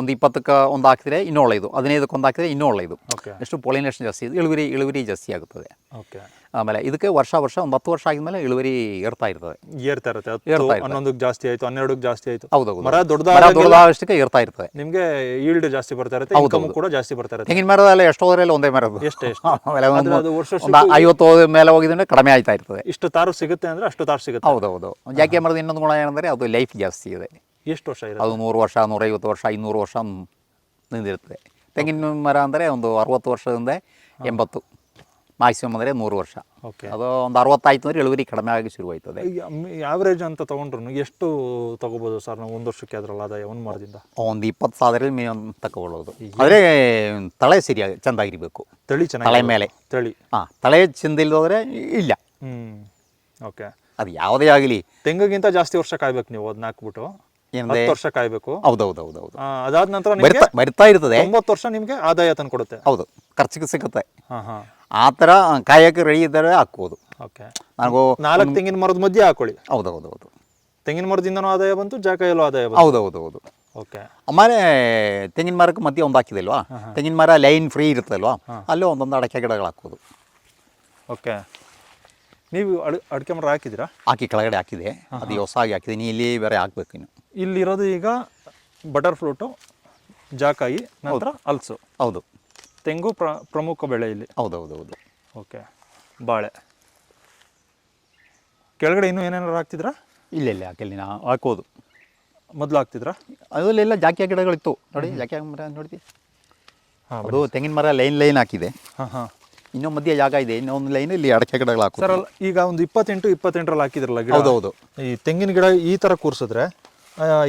ಒಂದು ಇಪ್ಪತ್ತಕ್ಕೆ ಒಂದು ಹಾಕಿದರೆ ಇನ್ನೂ ಒಳ್ಳೆಯದು ಹದಿನೈದಕ್ಕೆ ಒಂದು ಹಾಕಿದರೆ ಇನ್ನೂ ಒಳ್ಳೆಯದು ಎಷ್ಟು ಪೊಲಿನೇಷನ್ ಜಾಸ್ತಿ ಇದು ಇಳುವರಿ ಇಳುವರಿ ಜಾಸ್ತಿ ಆಗುತ್ತದೆ. ಓಕೆ. ಆಮೇಲೆ ಇದಕ್ಕೆ ವರ್ಷ ವರ್ಷ ಒಂದು ಹತ್ತು ವರ್ಷ ಆಗಿದ್ಮೇಲೆ ಇಳುವರಿ ಏರ್ತಾ ಇರ್ತದೆ. ಏರ್ತಾ ಇರುತ್ತೆ. ಏರ್ತಾ ಇರ್ತದೆ. ಹನ್ನೊಂದಕ್ಕೆ ಜಾಸ್ತಿ ಆಯ್ತು ಹನ್ನೆರಡಕ್ಕೆ ಜಾಸ್ತಿ ಆಯ್ತು. ಹೌದು ಮರ ಮರ ದೊಡ್ಡದಾದ ದೊಡ್ಡದಾಗಷ್ಟಕ್ಕೆ ಏರ್ತಾ ಇರ್ತದೆ. ನಿಮಗೆ ಈಲ್ಡ್ ಜಾಸ್ತಿ ಬರ್ತಾ ಇರುತ್ತೆ ಹೌದು, ಹೌದು. ಕೂಡ ಜಾಸ್ತಿ ಬರ್ತಾ ಇರುತ್ತೆ. ತೆಂಗಿನ ಮರದಲ್ಲಿ ಎಷ್ಟು ಹೋದ್ರೆ ಒಂದೇ ಮರದ್ದು. ಎಷ್ಟು ಎಷ್ಟು. <laughs> ಆಮೇಲೆ ಒಂದು ಆದ್ರೆ ಅದು ವರ್ಷ ಒಂದು ಐವತ್ತು ಹೋದ ಮೇಲೆ ಹೋಗಿದ್ರೆ ಕಡಿಮೆ ಆಯ್ತಾ ಇರ್ತದೆ. ಇಷ್ಟು ತಾರು ಸಿಗುತ್ತೆ ಅಂದ್ರೆ ಅಷ್ಟು ತಾರು ಸಿಗುತ್ತೆ. ಹೌದು ಜಾಕೆ ಮರದ ಇನ್ನೊಂದು ಗುಣ ಏನಂದರೆ ಅದು ಲೈಫ್ ಜಾಸ್ತಿ ಇದೆ. ಎಷ್ಟು ವರ್ಷ ಇರುತ್ತೆ? ಅದು ನೂರು ವರ್ಷ ನೂರೈವತ್ತು ವರ್ಷ ಇನ್ನೂರು ವರ್ಷ ನಿಂದಿರ್ತದೆ ತೆಂಗಿನ ಮರ ಅಂದರೆ ಒಂದು ಅರವತ್ತು ವರ್ಷದಿಂದ ಎಂಬತ್ತು. ಮ್ಯಾಕ್ಸಿಮಮ್ ಅಂದರೆ ಮೂರು ವರ್ಷ. ಓಕೆ ಅದು ಒಂದು ಅರವತ್ತಾಯ್ತು ಅಂದರೆ ಇಳುವರಿ ಕಡಿಮೆ ಆಗಿ ಶುರುವಾಯ್ತದೆ. ಆವ್ರೇಜ್ ಅಂತ ತೊಗೊಂಡ್ರು ಎಷ್ಟು ತಗೋಬೋದು ಸರ್ ನಾವು ಒಂದು ವರ್ಷಕ್ಕೆ ಅದರಲ್ಲಿ ಆದಾಯ ಒಂದು ಮರದಿಂದ ಒಂದು ಇಪ್ಪತ್ತು ಸಾವಿರ ಒಂದು ತಗೊಳ್ಳೋದು. ಆದರೆ ತಳೆ ಸರಿಯಾಗಿ ಚೆಂದಾಗಿರಬೇಕು. ತಳಿ ತಲೆ ಚೆನ್ನಾಗಿ ಮೇಲೆ. ತಳಿ. ಹಾಂ ತಲೆ ಇಲ್ಲದ್ರೆ ಇಲ್ಲ. ಹ್ಞೂ ಓಕೆ ಅದು ಯಾವುದೇ ಆಗಲಿ. ತೆಂಗಿಗಿಂತ ಜಾಸ್ತಿ ವರ್ಷ ಕಾಯ್ಬೇಕು ನೀವು ಅದನ್ನ ಹಾಕ್ಬಿಟ್ಟು. ಹತ್ತು ವರ್ಷ ಕಾಯ್ಬೇಕು. ಹೌದು ಹೌದು ಹೌದು ಆ, ಅದಾದ ನಂತರ ಬರ್ತಾ ಇರ್ತದೆ. ಒಂಬತ್ತು ವರ್ಷ ನಿಮಗೆ ಆದಾಯ ತಂದು ಕೊಡುತ್ತೆ ಹೌದು ಖರ್ಚಿಗೆ ಸಿಗುತ್ತೆ. ಹಾಂ ಹಾಂ. ಆ ಥರ ಕಾಯಕ್ಕೆ ರೆಡಿ ಇದ್ದರೆ ಹಾಕ್ಬೋದು. ಓಕೆ. ನನಗೂ ನಾಲ್ಕು ತೆಂಗಿನ ಮರದ ಮಧ್ಯೆ ಹಾಕೊಳ್ಳಿ. ಹೌದು ಹೌದು ಹೌದು ತೆಂಗಿನ ಮರದಿಂದನೂ ಆದಾಯ ಬಂತು ಜಾಕಾಯಲ್ಲೂ ಆದಾಯ ಬಂತು. ಹೌದು ಹೌದು ಹೌದು ಓಕೆ. ಆಮೇಲೆ ತೆಂಗಿನ ಮರಕ್ಕೆ ಮಧ್ಯೆ ಒಂದು ಹಾಕಿದಲ್ವಾ ತೆಂಗಿನ ಮರ ಲೈನ್ ಫ್ರೀ ಇರುತ್ತಲ್ವಾ ಅಲ್ಲೇ ಒಂದೊಂದು ಅಡಕೆ ಗಿಡಗಳು ಹಾಕೋದು ಓಕೆ. ನೀವು ಅಡ್ ಅಡಿಕೆ ಮರ ಹಾಕಿದ್ದೀರಾ? ಹಾಕಿ ಕೆಳಗಡೆ ಹಾಕಿದೆ. ಅದು ಹೊಸಾಗಿ ಹಾಕಿದೆ. ನೀ ಇಲ್ಲಿ ಬೇರೆ ಹಾಕ್ಬೇಕು ಇನ್ನು. ಇಲ್ಲಿರೋದು ಈಗ ಬಟರ್ ಫ್ರೂಟು ಜಾಕಾಯಿ ನಂತರ ಹಲ್ಸು ಹೌದು. ತೆಂಗು ಪ್ರ ಪ್ರಮುಖ ಬೆಳೆ ಇಲ್ಲಿ. ಹೌದು ಹೌದು ಹೌದು ಓಕೆ. ಬಾಳೆ. ಕೆಳಗಡೆ ಇನ್ನೂ ಏನೇನಾರು ಹಾಕ್ತಿದ್ರಾ? ಇಲ್ಲ ಇಲ್ಲ ಹಾಕಿಲ್ಲ. ನಾ ಹಾಕೋದು ಮೊದಲು ಹಾಕ್ತಿದ್ರಾ? ಅದರಲ್ಲೆಲ್ಲ ಜಾಕಿಯ ಗಿಡಗಳಿತ್ತು. ನೋಡಿ ಜಾಕಿಯ ಮರ ನೋಡಿ ಹಾಂ ಅದು ತೆಂಗಿನ ಮರ ಲೈನ್ ಲೈನ್ ಹಾಕಿದೆ. ಹಾಂ ಹಾಂ. ಇನ್ನೊಂದು ಮಧ್ಯೆ ಜಾಗ ಇದೆ. ಇನ್ನೊಂದು ಲೈನ್ ಇಲ್ಲಿ ಅಡಕೆ ಗಿಡಗಳು ಹಾಕೋ ಸರ್ ಈಗ ಒಂದು ಇಪ್ಪತ್ತೆಂಟು ಇಪ್ಪತ್ತೆಂಟರಲ್ಲಿ ಹಾಕಿದ್ರಲ್ಲ ಗಿಡ? ಹೌದು ಹೌದು ಈ ತೆಂಗಿನ ಗಿಡ ಈ ಥರ ಕೂರಿಸಿದ್ರೆ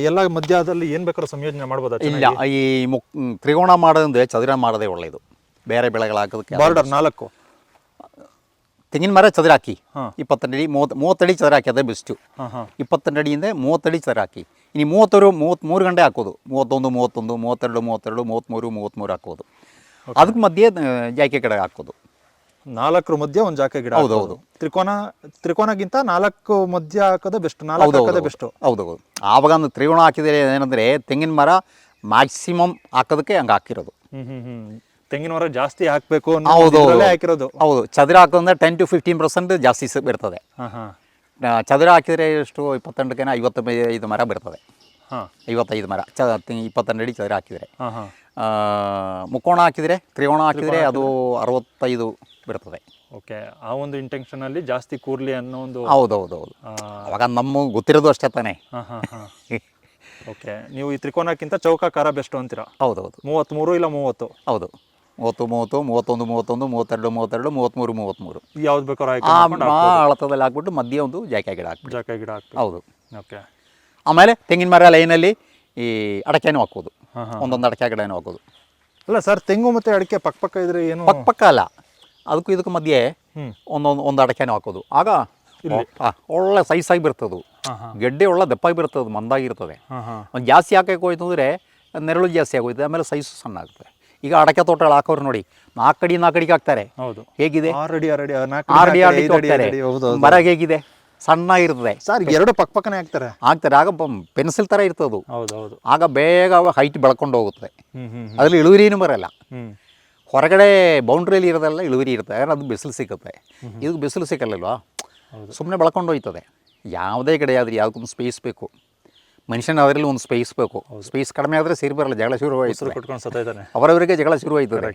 ಎಲ್ಲ ಮಧ್ಯದಲ್ಲಿ ಏನು ಬೇಕಾದ್ರೂ ಸಂಯೋಜನೆ ಮಾಡ್ಬೋದು ಇಲ್ಲ ಈ ಮುಕ್ ತ್ರಿಕೋಣ ಮಾಡೋದಂದ್ರೆ ಚದುರ ಮಾಡೋದೇ ಒಳ್ಳೆಯದು ಬೇರೆ ಬೆಳೆಗಳು ಹಾಕೋದಕ್ಕೆ ಬಾರ್ಡರ್ ನಾಲ್ಕು. ತೆಂಗಿನ ಮರ ಚದರ ಹಾಕಿ ಹಾಂ. ಇಪ್ಪತ್ತಡಿ ಮೂವತ್ತು ಮೂವತ್ತಡಿ ಚದರ ಹಾಕಿ ಅದೇ ಬೆಸ್ಟು. ಇಪ್ಪತ್ತೆರಡು ಅಡಿಯಿಂದ ಮೂವತ್ತಡಿ ಚದರ ಹಾಕಿ ಇನ್ನು ಮೂವತ್ತರು ಮೂವತ್ತ್ಮೂರು ಗಂಟೆ ಹಾಕೋದು. ಮೂವತ್ತೊಂದು ಮೂವತ್ತೊಂದು ಮೂವತ್ತೆರಡು ಮೂವತ್ತೆರಡು ಮೂವತ್ತ್ಮೂರು ಮೂವತ್ತ್ಮೂರು ಹಾಕೋದು. ಅದಕ್ಕೆ ಮಧ್ಯೆ ಜಾಕೆ ಗಿಡ ಹಾಕೋದು. ನಾಲ್ಕರ ಮಧ್ಯೆ ಒಂದು ಜಾಕೆ ಗಿಡ ಹೌದು, ಹೌದು. ತ್ರಿಕೋನ ತ್ರಿಕೋನಗಿಂತ ನಾಲ್ಕು ಮಧ್ಯ ಹಾಕೋದೇ ಬೆಸ್ಟ್. ನಾಲ್ಕು ಹಾಕೋದೇ ಬೆಸ್ಟ್. ಹೌದು ಹೌದು. ಆವಾಗ ಒಂದು ತ್ರಿಕೋಣ ಹಾಕಿದರೆ ಏನಂದರೆ ತೆಂಗಿನ ಮರ ಮ್ಯಾಕ್ಸಿಮಮ್ ಹಾಕೋದಕ್ಕೆ ಹಂಗೆ ಹಾಕಿರೋದು. ತೆಂಗಿನ ಮರ ಜಾಸ್ತಿ ಹಾಕಬೇಕು ಹೌದು ಹಾಕಿರೋದು. ಹೌದು ಚದರ ಹಾಕೋದ್ರೆ ಟೆನ್ ಟು ಫಿಫ್ಟೀನ್ ಪರ್ಸೆಂಟ್ ಜಾಸ್ತಿ ಬಿಡ್ತದೆ. ಚದರ ಹಾಕಿದ್ರೆ ಎಷ್ಟು? ಇಪ್ಪತ್ತೆಂಟಕ್ಕೇನ ಐವತ್ತು ಐದು ಮರ ಬಿಡ್ತದೆ. ಹಾ. ಐವತ್ತೈದು ಮರ. ಚ ಇಪ್ಪತ್ತೆರಡು ಅಡಿ ಚದರ ಹಾಕಿದರೆ. ಮುಕ್ಕೋಣ ಹಾಕಿದರೆ ತ್ರಿಕೋಣ ಹಾಕಿದರೆ ಅದು ಅರವತ್ತೈದು ಬಿಡ್ತದೆ. ಓಕೆ ಆ ಒಂದು ಇಂಟೆನ್ಷನ್ ಅಲ್ಲಿ ಜಾಸ್ತಿ ಕೂರ್ಲಿ ಅನ್ನೋ ಒಂದು ಹೌದು ಹೌದು ಹೌದು. ಅವಾಗ ನಮ್ಮ ಗೊತ್ತಿರೋದು ಅಷ್ಟೇ ತಾನೇ. <laughs> ಓಕೆ ನೀವು ಈ ತ್ರಿಕೋನಕ್ಕಿಂತ ಚೌಕಾಕಾರ ಬೆಸ್ಟ್ ಅಂತೀರಾ? ಹೌದು ಹೌದು. ಮೂವತ್ತ್ಮೂರು ಇಲ್ಲ ಮೂವತ್ತು? ಹೌದು. ಮೂವತ್ತು ಮೂವತ್ತು ಮೂವತ್ತೊಂದು ಮೂವತ್ತೊಂದು ಮೂವತ್ತೆರಡು ಮೂವತ್ತೆರಡು ಮೂವತ್ತ್ಮೂರು ಮೂವತ್ತ್ಮೂರು. ಯಾವ್ದು ಬೇಕಾದ್ರೂ ಆಯ್ಕೆ ಆ ಮಾಡ್ಕೊಂಡು ಆ ಅಳತದಲ್ಲಿ ಹಾಕ್ಬಿಟ್ಟು ಮಧ್ಯೆ ಒಂದು ಜಾಕೆ ಗಿಡ ಹಾಕ್ಬಿಟ್ಟು ಜಾಕ ಗಿಡ ಹಾಕ್ತೀವಿ ಹೌದು. ಓಕೆ. ಆಮೇಲೆ ತೆಂಗಿನ ಮರ ಲೈನಲ್ಲಿ ಈ ಅಡಕೆನೂ ಹಾಕೋದು ಹಾ. ಒಂದೊಂದು ಅಡಕೆ ಗಿಡನೂ ಹಾಕೋದು ಅಲ್ಲ ಸರ್ ತೆಂಗು ಮತ್ತೆ ಅಡಿಕೆ ಪಕ್ಕ ಪಕ್ಕ ಇದ್ರೆ ಏನು? ಪಕ್ಕ ಪಕ್ಕ ಅಲ್ಲ. ಅದಕ್ಕೂ ಇದಕ್ಕೂ ಮಧ್ಯೆ ಹ್ಮ್. ಒಂದೊಂದು ಒಂದು ಅಡಕೆನೂ ಹಾಕೋದು ಆಗ ಆ, ಒಳ್ಳೆ ಸೈಜಾಗಿ ಬರ್ತದೆ. ಹಾ ಹಾ. ಗೆಡ್ಡೆ ಒಳ್ಳೆ ದಪ್ಪಾಗಿ ಬರ್ತದೆ ಮಂದಾಗಿರ್ತದೆ. ಹಾ ಹಾ. ಒಂದು ಜಾಸ್ತಿ ಹಾಕಕ್ಕೆ ಹೋಯ್ತು ಅಂದರೆ ನೆರಳು ಜಾಸ್ತಿ ಆಗೋಯ್ತದೆ ಆಮೇಲೆ ಸೈಜು ಸಣ್ಣ ಆಗುತ್ತೆ ಈಗ ಅಡಕೆ ತೋಟಗಳು ಹಾಕೋರು ನೋಡಿ ನಾಲ್ಕು ಅಡಿ ನಾಲ್ಕು ಅಡಿಗೆ ಹಾಕ್ತಾರೆ. ಹೌದು. ಹೇಗಿದೆ? ಆರಡಿ ಅಡಿ. ಮರ ಹೇಗಿದೆ? ಸಣ್ಣ ಇರ್ತದೆ. ಸರ್ ಎರಡು ಪಕ್ಕ ಪಕ್ಕನೆ ಹಾಕ್ತಾರೆ. ಹಾಕ್ತಾರೆ. ಆಗ ಪೆನ್ಸಿಲ್ ತರ ಇರ್ತದೆ ಹೌದು ಹೌದು. ಆಗ ಬೇಗ ಹೈಟ್ ಬೆಳ್ಕೊಂಡು ಹೋಗುತ್ತೆ. ಅದ್ರಲ್ಲಿ ಇಳುವರಿ ಏನು ಇಳುವರಿನೂ ಬರಲ್ಲ. ಹೊರಗಡೆ ಬೌಂಡ್ರಿಯಲ್ಲಿ ಇರೋದೆಲ್ಲ ಇಳುವರಿ ಇರುತ್ತೆ. ಯಾಕಂದ್ರೆ ಅದು ಬಿಸಿಲು ಸಿಗುತ್ತೆ. ಇದು ಬಿಸಿಲು ಸಿಕ್ಕಲ್ಲಲ್ವಾ? ಹೌದು. ಸುಮ್ಮನೆ ಬೆಳ್ಕೊಂಡು ಹೋಯ್ತದೆ. ಯಾವುದೇ ಕಡೆ ಆದರೆ ಯಾವುದಕ್ಕೊಂದು ಸ್ಪೇಸ್ ಬೇಕು. ಮನುಷ್ಯನ ಅದರಲ್ಲಿ ಒಂದು ಸ್ಪೇಸ್ ಬೇಕು. ಸ್ಪೇಸ್ ಕಡಿಮೆ ಆದರೆ ಸೇರಿ ಬರಲ್ಲ ಜಗಳ ಶುರು ಹೆಸರು ಆಯ್ತದೆ ಕೊಟ್ಕೊಂಡು ಸತ್ತೈತಾನೆ ಅವರವರಿಗೆ ಜಗಳ ಶುರು ಆಯ್ತದೆ.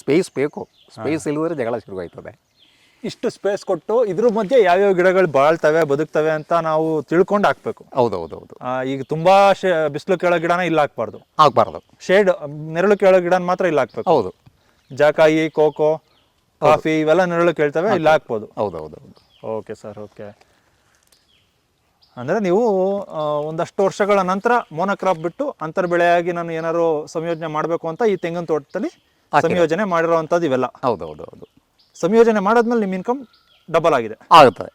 ಸ್ಪೇಸ್ ಬೇಕು. ಸ್ಪೇಸ್ ಇಲ್ಲದ್ರೆ ಜಗಳ ಶುರುವಾಯ್ತದೆ ಇಷ್ಟು ಸ್ಪೇಸ್ ಕೊಟ್ಟು ಇದ್ರ ಮಧ್ಯೆ ಯಾವ್ಯಾವ ಗಿಡಗಳು ಬಾಳ್ತವೆ ಬದುಕ್ತವೆ ಅಂತ ನಾವು ತಿಳ್ಕೊಂಡು ಹಾಕ್ಬೇಕು. ಹೌದು ಹೌದು ಹೌದು ಈಗ ತುಂಬಾ ಬಿಸಿಲು ಕೇಳೋ ಗಿಡನ ಇಲ್ಲ ಹಾಕ್ಬಾರ್ದು. ಹಾಕ್ಬಾರ್ದು. ಶೇಡ್ ನೆರಳು ಕೇಳೋ ಗಿಡನ ಮಾತ್ರ ಇಲ್ಲ ಹಾಕ್ಬೇಕು. ಹೌದು. ಜಾಕಾಯಿ ಕೋಕೋ ಕಾಫಿ ಇವೆಲ್ಲ ನೆರಳು ಕೇಳ್ತವೆ ಇಲ್ಲ ಹಾಕ್ಬೋದು. ಹೌದು ಹೌದು ಹೌದು ಓಕೆ ಸರ್ ಓಕೆ ಅಂದರೆ ನೀವು ಒಂದಷ್ಟು ವರ್ಷಗಳ ನಂತರ ಮೋನಕ್ರಾಪ್ ಬಿಟ್ಟು ಅಂತರ್ ಬೆಳೆಯಾಗಿ ನಾನು ಏನಾದ್ರು ಸಂಯೋಜನೆ ಮಾಡಬೇಕು ಅಂತ ಈ ತೆಂಗಿನ ತೋಟದಲ್ಲಿ ಸಂಯೋಜನೆ ಮಾಡಿರೋವಂಥದ್ದು ಇವೆಲ್ಲ. ಹೌದು ಹೌದು ಹೌದು ಸಂಯೋಜನೆ ಮಾಡಾದ್ಮೇಲೆ ನಿಮ್ಮ ಇನ್ಕಮ್ ಡಬಲ್ ಆಗಿದೆ. ಆಗುತ್ತದೆ.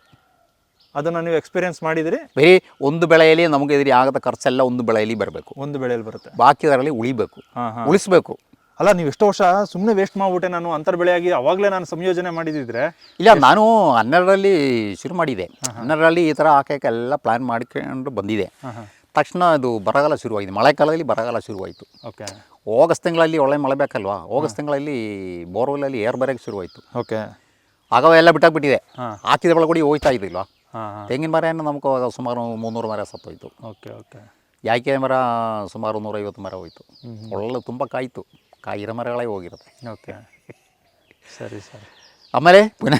ಅದನ್ನು ನೀವು ಎಕ್ಸ್ಪೀರಿಯನ್ಸ್ ಮಾಡಿದಿರಿ. ಬರೀ ಒಂದು ಬೆಳೆಯಲ್ಲಿ ನಮಗೆ ಇದ್ರಿ ಆಗದ ಖರ್ಚೆಲ್ಲ ಒಂದು ಬೆಳೆಯಲ್ಲಿ ಬರಬೇಕು. ಒಂದು ಬೆಳೆಯಲ್ಲಿ ಬರುತ್ತೆ. ಬಾಕಿ ಅದರಲ್ಲಿ ಉಳಿಬೇಕು ಉಳಿಸ್ಬೇಕು. ಅಲ್ಲ ನೀವು ಎಷ್ಟೋ ವರ್ಷ ಸುಮ್ಮನೆ ವೇಸ್ಟ್ ಮಾಡ್ಬಿಟ್ಟೆ ನಾನು ಅಂತರ್ ಬೆಳೆಯಾಗಿ ಅವಾಗಲೇ ನಾನು ಸಂಯೋಜನೆ ಮಾಡಿದಿದ್ರೆ ಇಲ್ಲ ನಾನು ಹನ್ನೆರಡರಲ್ಲಿ ಶುರು ಮಾಡಿದೆ. ಹನ್ನೆರಡರಲ್ಲಿ ಈ ಥರ ಹಾಕೋಕ್ಕೆಲ್ಲ ಪ್ಲ್ಯಾನ್ ಮಾಡ್ಕೊಂಡು ಬಂದಿದೆ. ತಕ್ಷಣ ಅದು ಬರಗಾಲ ಶುರುವಾಗಿದೆ. ಮಳೆಗಾಲದಲ್ಲಿ ಬರಗಾಲ ಶುರುವಾಯಿತು. ಓಕೆ. ಆಗಸ್ಟ್ ತಿಂಗಳಲ್ಲಿ ಒಳ್ಳೆ ಮಳೆ ಬೇಕಲ್ವಾ? ಆಗಸ್ಟ್ ತಿಂಗಳಲ್ಲಿ ಬೋರ್ವೆಲಲ್ಲಿ ಏರ್ ಬರೋಕ್ಕೆ ಶುರುವಾಯಿತು. ಓಕೆ. ಆಗ ಎಲ್ಲ ಬಿಟ್ಟಾಗ್ಬಿಟ್ಟಿದೆ. ಹಾಕಿದ ಒಳಗಡೆ ಹೋಯ್ತಾ ಇದ್ದಿಲ್ವ ತೆಂಗಿನ ಮರ ಏನು ನಮ್ಗೆ ಸುಮಾರು ಮುನ್ನೂರು ಮರ ಸತ್ತೋಯ್ತು. Okay okay. ಯಾಕೆ ಮರ ಸುಮಾರು ನೂರೈವತ್ತು ಮರ ಹೋಯ್ತು. ಒಳ್ಳೆ ತುಂಬ ಕಾಯಿತು. ಕಾಯಿರೋ ಮರಗಳೇ ಹೋಗಿರುತ್ತೆ. ಓಕೆ. ಸರಿ ಸರಿ. ಆಮೇಲೆ ಪುನಃ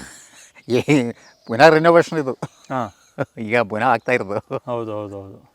ಏ ಪುನಃ ರಿನೋವೇಷನ್ ಇದು. ಹಾಂ. ಈಗ ಪುನಃ ಆಗ್ತಾ ಇರೋದು. ಹೌದು ಹೌದು ಹೌದು.